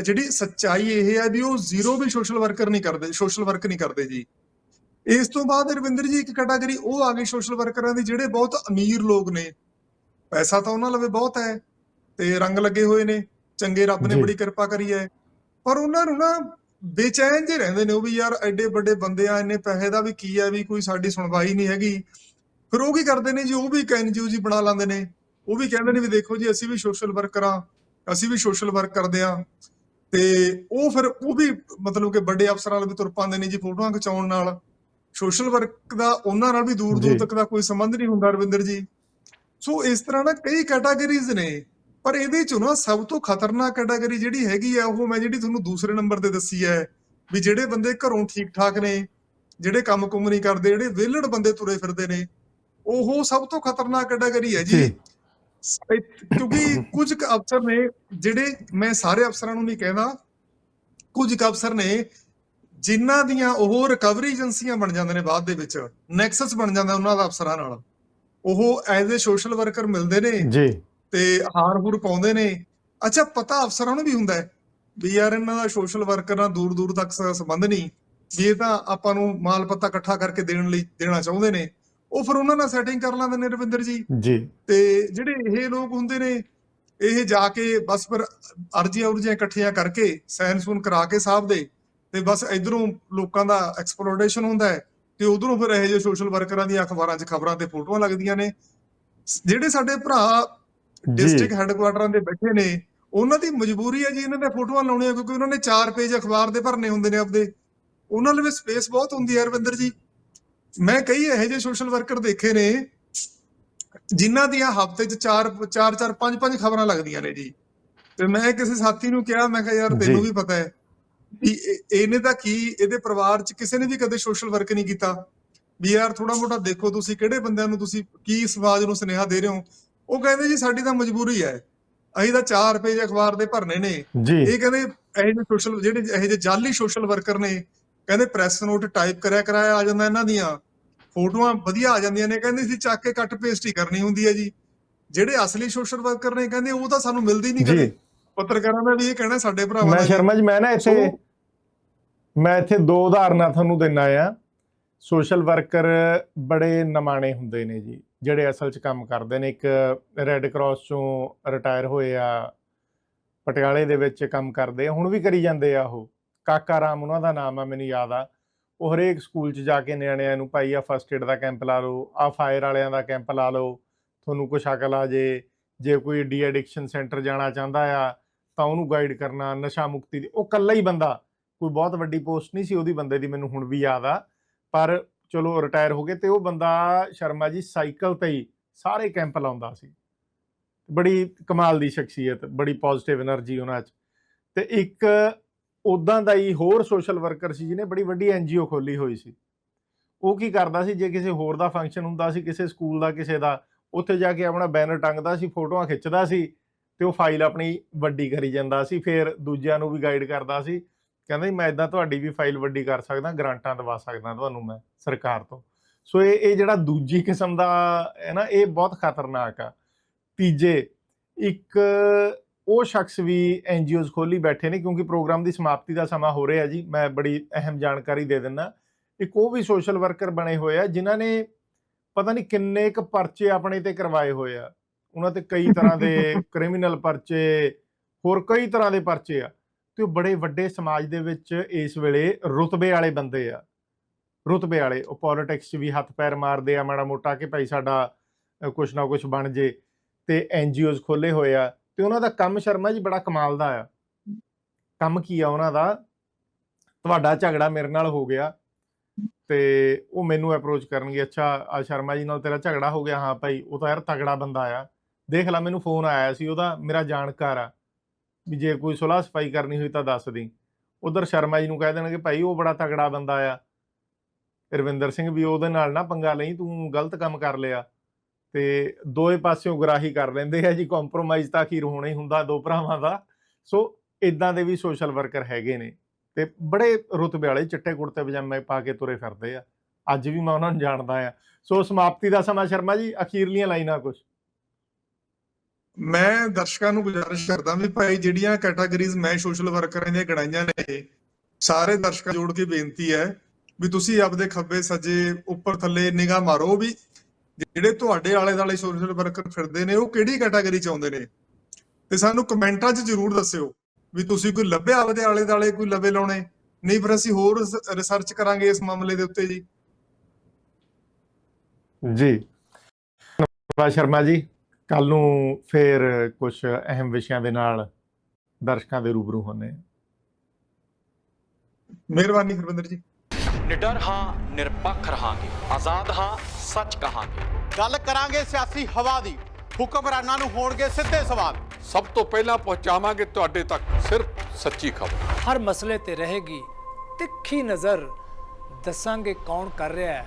ਜਿਹੜੀ ਸੱਚਾਈ ਇਹ ਹੈ ਵੀ ਉਹ ਜ਼ੀਰੋ ਵੀ ਸੋਸ਼ਲ ਵਰਕਰ ਨਹੀਂ ਕਰਦੇ ਸੋਸ਼ਲ ਵਰਕ ਨਹੀਂ ਕਰਦੇ ਜੀ। ਇਸ ਤੋਂ ਬਾਅਦ ਰਵਿੰਦਰ ਜੀ ਇੱਕ ਕੈਟਾਗਰੀ ਉਹ ਆ ਗਈ ਸੋਸ਼ਲ ਵਰਕਰਾਂ ਦੀ ਜਿਹੜੇ ਬਹੁਤ ਅਮੀਰ ਲੋਕ ਨੇ। ਪੈਸਾ ਤਾਂ ਉਹਨਾਂ ਲਵੇ ਬਹੁਤ ਹੈ ਤੇ ਰੰਗ ਲੱਗੇ ਹੋਏ ਨੇ ਚੰਗੇ ਰੱਬ ਨੇ। ਬੜੀ ਕਿਰਪਾ ਕਰੀ ਹੈ। ਪਰ ਉਹਨਾਂ ਨੂੰ ਨਾ ਬੇਚੈਨ ਜੇ ਰਹਿੰਦੇ ਨੇ ਉਹ ਵੀ ਯਾਰ ਐਡੇ ਵੱਡੇ ਬੰਦੇ ਆ ਇੰਨੇ ਪੈਸੇ ਦਾ ਵੀ ਕੀ ਹੈ ਵੀ ਕੋਈ ਸਾਡੀ ਸੁਣਵਾਈ ਨਹੀਂ ਹੈਗੀ। ਫਿਰ ਉਹ ਕੀ ਕਰਦੇ ਨੇ ਜੀ? ਉਹ ਵੀ ਇੱਕ ਐਨਜੀਓ ਜੀ ਬਣਾ ਲੈਂਦੇ ਨੇ। ਉਹ ਵੀ ਕਹਿੰਦੇ ਨੇ ਵੀ ਦੇਖੋ ਜੀ ਅਸੀਂ ਵੀ ਸੋਸ਼ਲ ਵਰਕਰ ਆ ਅਸੀਂ ਵੀ ਸੋਸ਼ਲ ਵਰਕ ਕਰਦੇ ਆ। ਤੇ ਉਹ ਫਿਰ ਉਹ ਵੀ ਮਤਲਬ ਕਿ ਵੱਡੇ ਅਫਸਰਾਂ ਨਾਲ ਵੀ ਤੁਰ ਪਾਉਂਦੇ ਨੇ ਜੀ ਫੋਟੋਆਂ ਖਿਚਾਉਣ ਨਾਲ। ਸੋਸ਼ਲ ਵਰਕ ਦਾ ਉਹਨਾਂ ਨਾਲ ਵੀ ਦੂਰ ਦੂਰ। ਤੱਕ ਦਾ ਕੋਈ ਸੰਬੰਧ ਨਹੀਂ ਹੁੰਦਾ ਰਵਿੰਦਰ ਜੀ। ਸੋ ਇਸ ਤਰ੍ਹਾਂ ਨਾ ਕਈ ਕੈਟਾਗਰੀਜ਼ ਨੇ। ਪਰ ਇਹਦੇ ਚੋਂ ਨਾ ਸਭ ਤੋਂ ਖਤਰਨਾਕ ਕੈਟਾਗਰੀ ਜਿਹੜੀ ਹੈਗੀ ਆ ਉਹ ਮੈਂ ਜਿਹੜੀ ਤੁਹਾਨੂੰ ਦੂਸਰੇ ਨੰਬਰ ਤੇ ਦੱਸੀ ਹੈ ਵੀ ਜਿਹੜੇ ਬੰਦੇ ਘਰੋਂ ਠੀਕ ਠਾਕ ਨੇ ਜਿਹੜੇ ਕੰਮ ਕੁੰਮ ਨਹੀਂ ਕਰਦੇ ਜਿਹੜੇ ਵਿਹਲੜ ਬੰਦੇ ਤੁਰੇ ਫਿਰਦੇ ਨੇ ਉਹ ਸਭ ਤੋਂ ਖਤਰਨਾਕ ਕੈਟਾਗਰੀ ਹੈ ਜੀ। ਕਿਉਂਕਿ ਕੁਝ ਕੁ ਅਫਸਰ ਨੇ ਜਿਹੜੇ ਮੈਂ ਸਾਰੇ ਅਫਸਰਾਂ ਨੂੰ ਨਹੀਂ ਕਹਿੰਦਾ ਕੁਝ ਕੁ ਅਫਸਰ ਨੇ ਜਿਨ੍ਹਾਂ ਦੀਆਂ ਉਹ ਰਿਕਵਰੀ ਏਜੰਸੀਆਂ ਬਣ ਜਾਂਦੇ ਨੇ ਬਾਅਦ ਦੇ ਵਿੱਚ ਨੈਕਸਸ ਬਣ ਜਾਂਦਾ ਉਹਨਾਂ ਦਾ ਅਫਸਰਾਂ ਨਾਲ। ਉਹ ਐਜ਼ ਅ ਸੋਸ਼ਲ ਵਰਕਰ ਮਿਲਦੇ ਨੇ। ਜੀ। ਤੇ ਹਾਰ ਹੂਰ ਪਾਉਂਦੇ ਨੇ। ਅੱਛਾ ਪਤਾ ਅਫਸਰਾਂ ਨੂੰ ਵੀ ਹੁੰਦਾ ਹੈ ਵੀ ਯਾਰ ਇਹਨਾਂ ਦਾ ਸੋਸ਼ਲ ਵਰਕਰ ਨਾਲ ਦੂਰ ਦੂਰ ਤੱਕ ਸੰਬੰਧ ਨਹੀਂ। ਵੀ ਇਹ ਤਾਂ ਆਪਾਂ ਨੂੰ ਮਾਲ ਪੱਤਾ ਇਕੱਠਾ ਕਰਕੇ ਦੇਣ ਲਈ ਦੇਣਾ ਚਾਹੁੰਦੇ ਨੇ ਉਹ ਫਿਰ ਉਹਨਾਂ ਨਾਲ ਸੈਟਿੰਗ ਕਰ ਲੈਂਦੇ ਨੇ ਰਵਿੰਦਰ ਜੀ। ਜੀ। ਤੇ ਜਿਹੜੇ ਇਹ ਲੋਕ ਹੁੰਦੇ ਨੇ ਇਹ ਜਾ ਕੇ ਬਸ ਫਿਰ ਅਰਜ਼ੀਆਂ ਉਰਜੀਆਂ ਇਕੱਠੀਆਂ ਕਰਕੇ ਸਾਈਨ ਸੂਨ ਕਰਾ ਕੇ ਸਾਹਿਬ ਦੇ। ਤੇ ਬਸ ਇਧਰੋਂ ਲੋਕਾਂ ਦਾ ਐਕਸਪਲੋਰੇਸ਼ਨ ਹੁੰਦਾ ਹੈ ਤੇ ਉਧਰੋਂ ਫਿਰ ਇਹ ਜਿਹੇ ਸੋਸ਼ਲ ਵਰਕਰਾਂ ਦੀਆਂ ਅਖਬਾਰਾਂ 'ਚ ਖਬਰਾਂ ਤੇ ਫੋਟੋਆਂ ਲੱਗਦੀਆਂ ਨੇ। ਜਿਹੜੇ ਸਾਡੇ ਭਰਾ ਜੀ ਡਿਸਟ੍ਰਿਕਟ ਹੈੱਡਕੁਆਟਰਾਂ ਦੇ ਬੈਠੇ ਨੇ। ਉਹਨਾਂ ਦੀ ਮਜਬੂਰੀ ਹੈ ਜੀ ਇਹਨਾਂ ਦੇ ਫੋਟੋਆਂ ਲਾਉਣੀਆਂ ਕਿਉਂਕਿ ਉਹਨਾਂ ਨੇ 4 ਪੇਜ ਅਖਬਾਰ ਦੇ ਭਰਨੇ ਹੁੰਦੇ ਨੇ ਆਪਦੇ। ਉਹਨਾਂ ਲਈ ਸਪੇਸ ਬਹੁਤ ਹੁੰਦੀ ਹੈ ਰਵਿੰਦਰ ਜੀ। ਮੈਂ ਕਈ ਇਹੋ ਜਿਹੇ ਸੋਸ਼ਲ ਵਰਕਰ ਦੇਖੇ ਨੇ ਜਿਨ੍ਹਾਂ ਦੀਆਂ ਹਫ਼ਤੇ 'ਚ 4 4 4 5 5 ਖਬਰਾਂ ਲੱਗਦੀਆਂ ਨੇ ਜੀ। ਤੇ ਮੈਂ ਕਿਸੇ ਸਾਥੀ ਨੂੰ ਕਿਹਾ ਮੈਂ ਕਿਹਾ ਯਾਰ ਤੈਨੂੰ। ਵੀ ਪਤਾ ਹੈ ਵੀ ਇਹ- ਇਹਨੇ ਤਾਂ ਕੀ ਇਹਦੇ ਪਰਿਵਾਰ 'ਚ ਕਿਸੇ ਨੇ ਵੀ ਕਦੇ ਸੋਸ਼ਲ ਵਰਕ ਨਹੀਂ ਕੀਤਾ। ਵੀ ਯਾਰ ਥੋੜਾ ਮੋਟਾ ਦੇਖੋ ਤੁਸੀਂ ਕਿਹੜੇ ਬੰਦਿਆਂ ਨੂੰ ਤੁਸੀਂ ਕੀ ਸਮਾਜ ਨੂੰ ਸੁਨੇਹਾ ਦੇ ਰਹੇ ਹੋ? ਉਹ ਕਹਿੰਦੇ ਜੀ ਸਾਡੀ ਤਾਂ ਮਜਬੂਰੀ ਹੈ। ਅਸੀਂ ਤਾਂ 4 ਪੇਜ ਅਖਬਾਰ ਦੇ ਭਰਨੇ ਨੇ। ਜੀ। ਇਹ ਕਹਿੰਦੇ ਇਹ ਜਿਹੇ ਸੋਸ਼ਲ ਜਿਹੜੇ ਇਹ ਜਿਹੇ ਜਾਲੀ ਸੋਸ਼ਲ ਵਰਕਰ ਨੇ ਕਹਿੰਦੇ ਪ੍ਰੈਸ ਨੋਟ ਟਾਈਪ ਕਰਿਆ ਕਰਾਇਆ ਆ ਜਾਂਦਾ ਇਹਨਾਂ ਦੀਆਂ। ਫੋਟੋਆਂ ਵਧੀਆ ਆ ਜਾਂਦੀਆਂ ਨੇ। ਕਹਿੰਦੇ ਸੀ ਚੱਕ ਕੇ ਕੱਟ ਪੇਸਟ ਹੀ ਕਰਨੀ ਹੁੰਦੀ ਹੈ ਜੀ। ਜਿਹੜੇ ਅਸਲੀ ਸੋਸ਼ਲ ਵਰਕਰ ਨੇ ਕਹਿੰਦੇ ਉਹ ਤਾਂ ਸਾਨੂੰ ਮਿਲਦੀ ਨਹੀਂ ਜੀ। ਕਦੇ। ਪੱਤਰਕਾਰਾਂ ਦਾ ਵੀ ਇਹ ਕਹਿਣਾ ਸਾਡੇ ਭਰਾਵਾਂ ਮੈਂ ਦਾ ਜੀ। ਸ਼ਰਮਾ ਜੀ ਮੈਂ ਨਾ ਇੱਥੇ ਮੈਂ ਇੱਥੇ ਦੋ ਉਦਾਹਰਨਾਂ ਤੁਹਾਨੂੰ ਦਿੰਨਾ ਆ। ਸੋਸ਼ਲ ਵਰਕਰ ਬੜੇ ਨਮਾਣੇ ਹੁੰਦੇ ਨੇ ਜੀ। ਜਿਹੜੇ ਅਸਲ 'ਚ ਕੰਮ ਕਰਦੇ ਨੇ, ਇੱਕ ਰੈੱਡ ਕਰਾਸ ਚੋਂ ਰਿਟਾਇਰ ਹੋਏ ਆ, ਪਟਿਆਲੇ ਦੇ ਵਿੱਚ ਕੰਮ ਕਰਦੇ ਆ, ਹੁਣ ਵੀ ਕਰੀ ਜਾਂਦੇ ਆ ਉਹ। ਕਾਕਾ ਰਾਮ ਉਹਨਾਂ ਦਾ ਨਾਮ ਆ, ਮੈਨੂੰ ਯਾਦ ਆ। ਉਹ ਹਰੇਕ ਸਕੂਲ 'ਚ ਜਾ ਕੇ ਨਿਆਣਿਆਂ ਨੂੰ ਭਾਈ ਆ ਫਸਟ ਏਡ ਦਾ ਕੈਂਪ ਲਾ ਲਓ ਆ ਫਾਇਰ ਵਾਲਿਆਂ ਦਾ ਕੈਂਪ ਲਾ ਲਓ, ਤੁਹਾਨੂੰ ਕੁਛ ਅਕਲ ਆ ਜੇ ਜੇ ਕੋਈ ਡੀ ਐਡਿਕਸ਼ਨ ਸੈਂਟਰ ਜਾਣਾ ਚਾਹੁੰਦਾ ਆ, ਤਾਂ ਉਹਨੂੰ ਗਾਈਡ ਕਰਨਾ, ਨਸ਼ਾ ਮੁਕਤੀ ਦੀ। ਉਹ ਕੱਲਾ ਹੀ ਬੰਦਾ, ਕੋਈ ਬਹੁਤ ਵੱਡੀ ਪੋਸਟ ਨਹੀਂ ਸੀ ਉਹਦੀ ਬੰਦੇ ਦੀ, ਮੈਨੂੰ ਹੁਣ ਵੀ ਯਾਦ ਆ। ਪਰ ਚਲੋ ਰਿਟਾਇਰ ਹੋ ਗਏ ਤੇ ਉਹ ਬੰਦਾ ਸ਼ਰਮਾ ਜੀ ਸਾਈਕਲ ਤੇ ਹੀ ਸਾਰੇ ਕੈਂਪ ਲਾਉਂਦਾ ਸੀ। ਬੜੀ ਕਮਾਲ ਦੀ ਸ਼ਖਸੀਅਤ, ਬੜੀ ਪੋਜ਼ਿਟਿਵ એનર્ਜੀ ਉਹਨਾਂ 'ਚ। ਤੇ ਇੱਕ ਉਦਾਂ ਦਾ ਹੀ ਹੋਰ ਸੋਸ਼ਲ ਵਰਕਰ ਸੀ ਜਿਹਨੇ ਬੜੀ ਵੱਡੀ ਐਨਜੀਓ ਖੋਲੀ ਹੋਈ ਸੀ। ਉਹ ਕੀ ਕਰਦਾ ਸੀ, ਜੇ ਕਿਸੇ ਹੋਰ ਦਾ ਫੰਕਸ਼ਨ ਹੁੰਦਾ ਸੀ, ਕਿਸੇ ਸਕੂਲ ਦਾ, ਕਿਸੇ ਦਾ, ਉੱਥੇ ਜਾ ਕੇ ਆਪਣਾ ਬੈਨਰ ਟੰਗਦਾ ਸੀ, ਫੋਟੋਆਂ ਖਿੱਚਦਾ ਸੀ ਤੇ ਉਹ ਫਾਈਲ ਆਪਣੀ ਵੱਡੀ ਕਰੀ ਜਾਂਦਾ ਸੀ, ਫਿਰ ਦੂਜਿਆਂ ਨੂੰ ਵੀ ਗਾਈਡ ਕਰਦਾ ਸੀ। ਕਹਿੰਦਾ ਜੀ ਮੈਂ ਇਦਾਂ ਤੁਹਾਡੀ ਵੀ ਫਾਈਲ ਵੱਡੀ ਕਰ ਸਕਦਾ ਗ੍ਰਾਂਟਾਂ ਦਵਾ ਸਕਦਾ ਤੁਹਾਨੂੰ ਮੈਂ ਸਰਕਾਰ ਤੋਂ। ਸੋ ਇਹ ਇਹ ਜਿਹੜਾ ਦੂਜੀ ਕਿਸਮ ਦਾ ਹੈ ਨਾ ਇਹ ਬਹੁਤ ਖਤਰਨਾਕ ਆ। ਤੀਜੇ ਇੱਕ ਉਹ ਸ਼ਖਸ ਵੀ ਐਨਜੀਓਜ਼ ਖੋਲੀ ਬੈਠੇ ਨੇ ਕਿਉਂਕਿ ਪ੍ਰੋਗਰਾਮ ਦੀ ਸਮਾਪਤੀ ਦਾ ਸਮਾਂ ਹੋ ਰਿਹਾ ਜੀ ਮੈਂ ਬੜੀ ਅਹਿਮ ਜਾਣਕਾਰੀ ਦੇ ਦਿੰਦਾ। ਇੱਕ ਉਹ ਵੀ ਸੋਸ਼ਲ ਵਰਕਰ ਬਣੇ ਹੋਏ ਆ ਜਿਨ੍ਹਾਂ ਨੇ ਪਤਾ ਨਹੀਂ ਕਿੰਨੇ ਕੁ ਪਰਚੇ ਆਪਣੇ ਤੇ ਕਰਵਾਏ ਹੋਏ ਆ। ਉਹਨਾਂ ਤੇ ਕਈ ਤਰ੍ਹਾਂ ਦੇ *laughs* ਕ੍ਰਿਮੀਨਲ ਪਰਚੇ ਹੋਰ ਕਈ ਤਰ੍ਹਾਂ ਦੇ ਪਰਚੇ ਆ। ਤੇ ਉਹ ਬੜੇ ਵੱਡੇ ਸਮਾਜ ਦੇ ਵਿੱਚ ਇਸ ਵੇਲੇ ਰੁਤਬੇ ਵਾਲੇ ਬੰਦੇ ਆ। ਰੁਤਬੇ ਵਾਲੇ, ਉਹ ਪੋਲਿਟਿਕਸ 'ਚ ਵੀ ਹੱਥ ਪੈਰ ਮਾਰਦੇ ਆ, ਮਾੜਾ ਮੋਟਾ ਕਿ ਭਾਈ ਸਾਡਾ ਕੁਛ ਨਾ ਕੁਛ ਬਣ ਜੇ। ਤੇ ਐਨਜੀਓਜ਼ ਖੋਲੇ ਹੋਏ ਆ ਤੇ ਉਹਨਾਂ ਦਾ ਕੰਮ ਸ਼ਰਮਾ ਜੀ ਬੜਾ ਕਮਾਲ ਦਾ ਆ। ਕੰਮ ਕੀ ਆ ਉਹਨਾਂ ਦਾ? ਤੁਹਾਡਾ ਝਗੜਾ ਮੇਰੇ ਨਾਲ ਹੋ ਗਿਆ ਤੇ ਉਹ ਮੈਨੂੰ ਅਪਰੋਚ ਕਰਨਗੇ, ਅੱਛਾ, ਆ ਸ਼ਰਮਾ ਜੀ ਨਾਲ ਤੇਰਾ ਝਗੜਾ ਹੋ ਗਿਆ। ਹਾਂ ਭਾਈ, ਉਹ ਤਾਂ ਯਾਰ ਤਗੜਾ ਬੰਦਾ ਆ। ਦੇਖ ਲੈ, ਮੈਨੂੰ ਫੋਨ ਆਇਆ ਸੀ, ਉਹਦਾ ਮੇਰਾ ਜਾਣਕਾਰ ਆ। ਵੀ ਜੇ ਕੋਈ ਸੁਲਾਹ ਸਫ਼ਾਈ ਕਰਨੀ ਹੋਈ ਤਾਂ ਦੱਸ ਦੀ ਉਧਰ ਸ਼ਰਮਾ ਜੀ ਨੂੰ ਕਹਿ ਦੇਣਗੇ, ਭਾਈ, ਉਹ ਬੜਾ ਤਗੜਾ ਬੰਦਾ ਆ। ਰਵਿੰਦਰ ਸਿੰਘ ਵੀ ਉਹਦੇ ਨਾਲ ਨਾ ਪੰਗਾ ਲਈ, ਤੂੰ ਗਲਤ ਕੰਮ ਕਰ ਲਿਆ। ਤੇ ਦੋਏ ਪਾਸਿਓਂ ਗੁਰਾਹੀ ਕਰ ਲੈਂਦੇ ਆ ਜੀ ਕੰਪਰੋਮਾਈਜ਼ ਤਾਂ ਅਖੀਰ ਹੋਣਾ ਹੀ ਹੁੰਦਾ ਦੋ ਭਰਾਵਾਂ ਦਾ। ਸੋ ਇਦਾਂ ਦੇ ਵੀ ਸੋਸ਼ਲ ਵਰਕਰ ਹੈਗੇ ਨੇ ਤੇ ਬੜੇ ਰੁਤਬੇ ਵਾਲੇ ਚਿੱਟੇ ਕੁੜਤੇ ਪਜਾਮੇ ਪਾ ਕੇ ਤੁਰੇ ਫਿਰਦੇ ਆ। ਅੱਜ ਵੀ ਮੈਂ ਉਹਨਾਂ ਨੂੰ ਜਾਣਦਾ ਆ। ਸੋ ਸਮਾਪਤੀ ਦਾ ਸਮਾਂ ਸ਼ਰਮਾ ਜੀ, ਅਖੀਰਲੀਆਂ ਲਾਈਨਾਂ ਕੁਝ ਮੈਂ ਦਰਸ਼ਕਾਂ ਨੂੰ ਗੁਜ਼ਾਰਿਸ਼ ਕਰਦਾ ਵੀ ਭਾਈ ਜਿਹੜੀਆਂ ਕੈਟਾਗਰੀਜ਼ ਮੈਂ ਸੋਸ਼ਲ ਵਰਕਰਾਂ ਦੀਆਂ ਗਣਾਈਆਂ ਨੇ ਸਾਰੇ ਦਰਸ਼ਕਾਂ ਜੋੜ ਕੇ ਬੇਨਤੀ ਹੈ ਵੀ ਤੁਸੀਂ ਆਪਦੇ ਖੱਬੇ ਸੱਜੇ ਉੱਪਰ ਥੱਲੇ ਨਿਗਾਹ ਮਾਰੋ ਵੀ ਜਿਹੜੇ ਤੁਹਾਡੇ ਆਲੇ ਦਾਲੇ ਸੋਸ਼ਲ ਵਰਕਰ ਫਿਰਦੇ ਨੇ ਉਹ ਕਿਹੜੀ ਕੈਟਾਗਰੀ ਚ ਆਉਂਦੇ ਨੇ। ਤੇ ਸਾਨੂੰ ਕਮੈਂਟਾਂ 'ਚ ਜਰੂਰ ਦੱਸਿਓ ਵੀ ਤੁਸੀਂ ਕੋਈ ਲੱਭਿਆ ਆਪਦੇ ਆਲੇ ਦਾਲੇ ਕੋਈ ਲਵੇ ਲਾਉਣੇ। ਨਹੀਂ ਫਿਰ ਅਸੀਂ ਹੋਰ ਰਿਸਰਚ ਕਰਾਂਗੇ ਇਸ ਮਾਮਲੇ ਦੇ ਉੱਤੇ ਜੀ। ਜੀ। ਧੰਨਵਾਦ ਸ਼ਰਮਾ ਜੀ। ਕੱਲ ਨੂੰ ਫੇਰ ਕੁਝ ਅਹਿਮ ਵਿਸ਼ਿਆਂ ਦੇ ਨਾਲ ਦਰਸ਼ਕਾਂ ਦੇ ਰੂਬਰੂ ਹੋਣੇ ਮਿਹਰਬਾਨੀ ਹਰਵਿੰਦਰ ਜੀ। ਨਿਡਰ ਹਾਂ ਨਿਰਪੱਖ ਰਹਾਂਗੇ। ਆਜ਼ਾਦ ਹਾਂ ਸੱਚ ਕਹਾਂਗੇ। ਗੱਲ ਕਰਾਂਗੇ ਸਿਆਸੀ ਹਵਾ ਦੀ। ਹੁਕਮਰਾਨਾਂ ਨੂੰ ਹੋਣਗੇ ਸਿੱਧੇ ਸਵਾਲ। ਸਭ ਤੋਂ ਪਹਿਲਾਂ ਪਹੁੰਚਾਵਾਂਗੇ ਤੁਹਾਡੇ ਤੱਕ ਸਿਰਫ ਸੱਚੀ ਖਬਰ। ਹਰ ਮਸਲੇ ਤੇ ਰਹੇਗੀ ਤਿੱਖੀ ਨਜ਼ਰ। ਦੱਸਾਂਗੇ ਕੌਣ ਕਰ ਰਿਹਾ ਹੈ।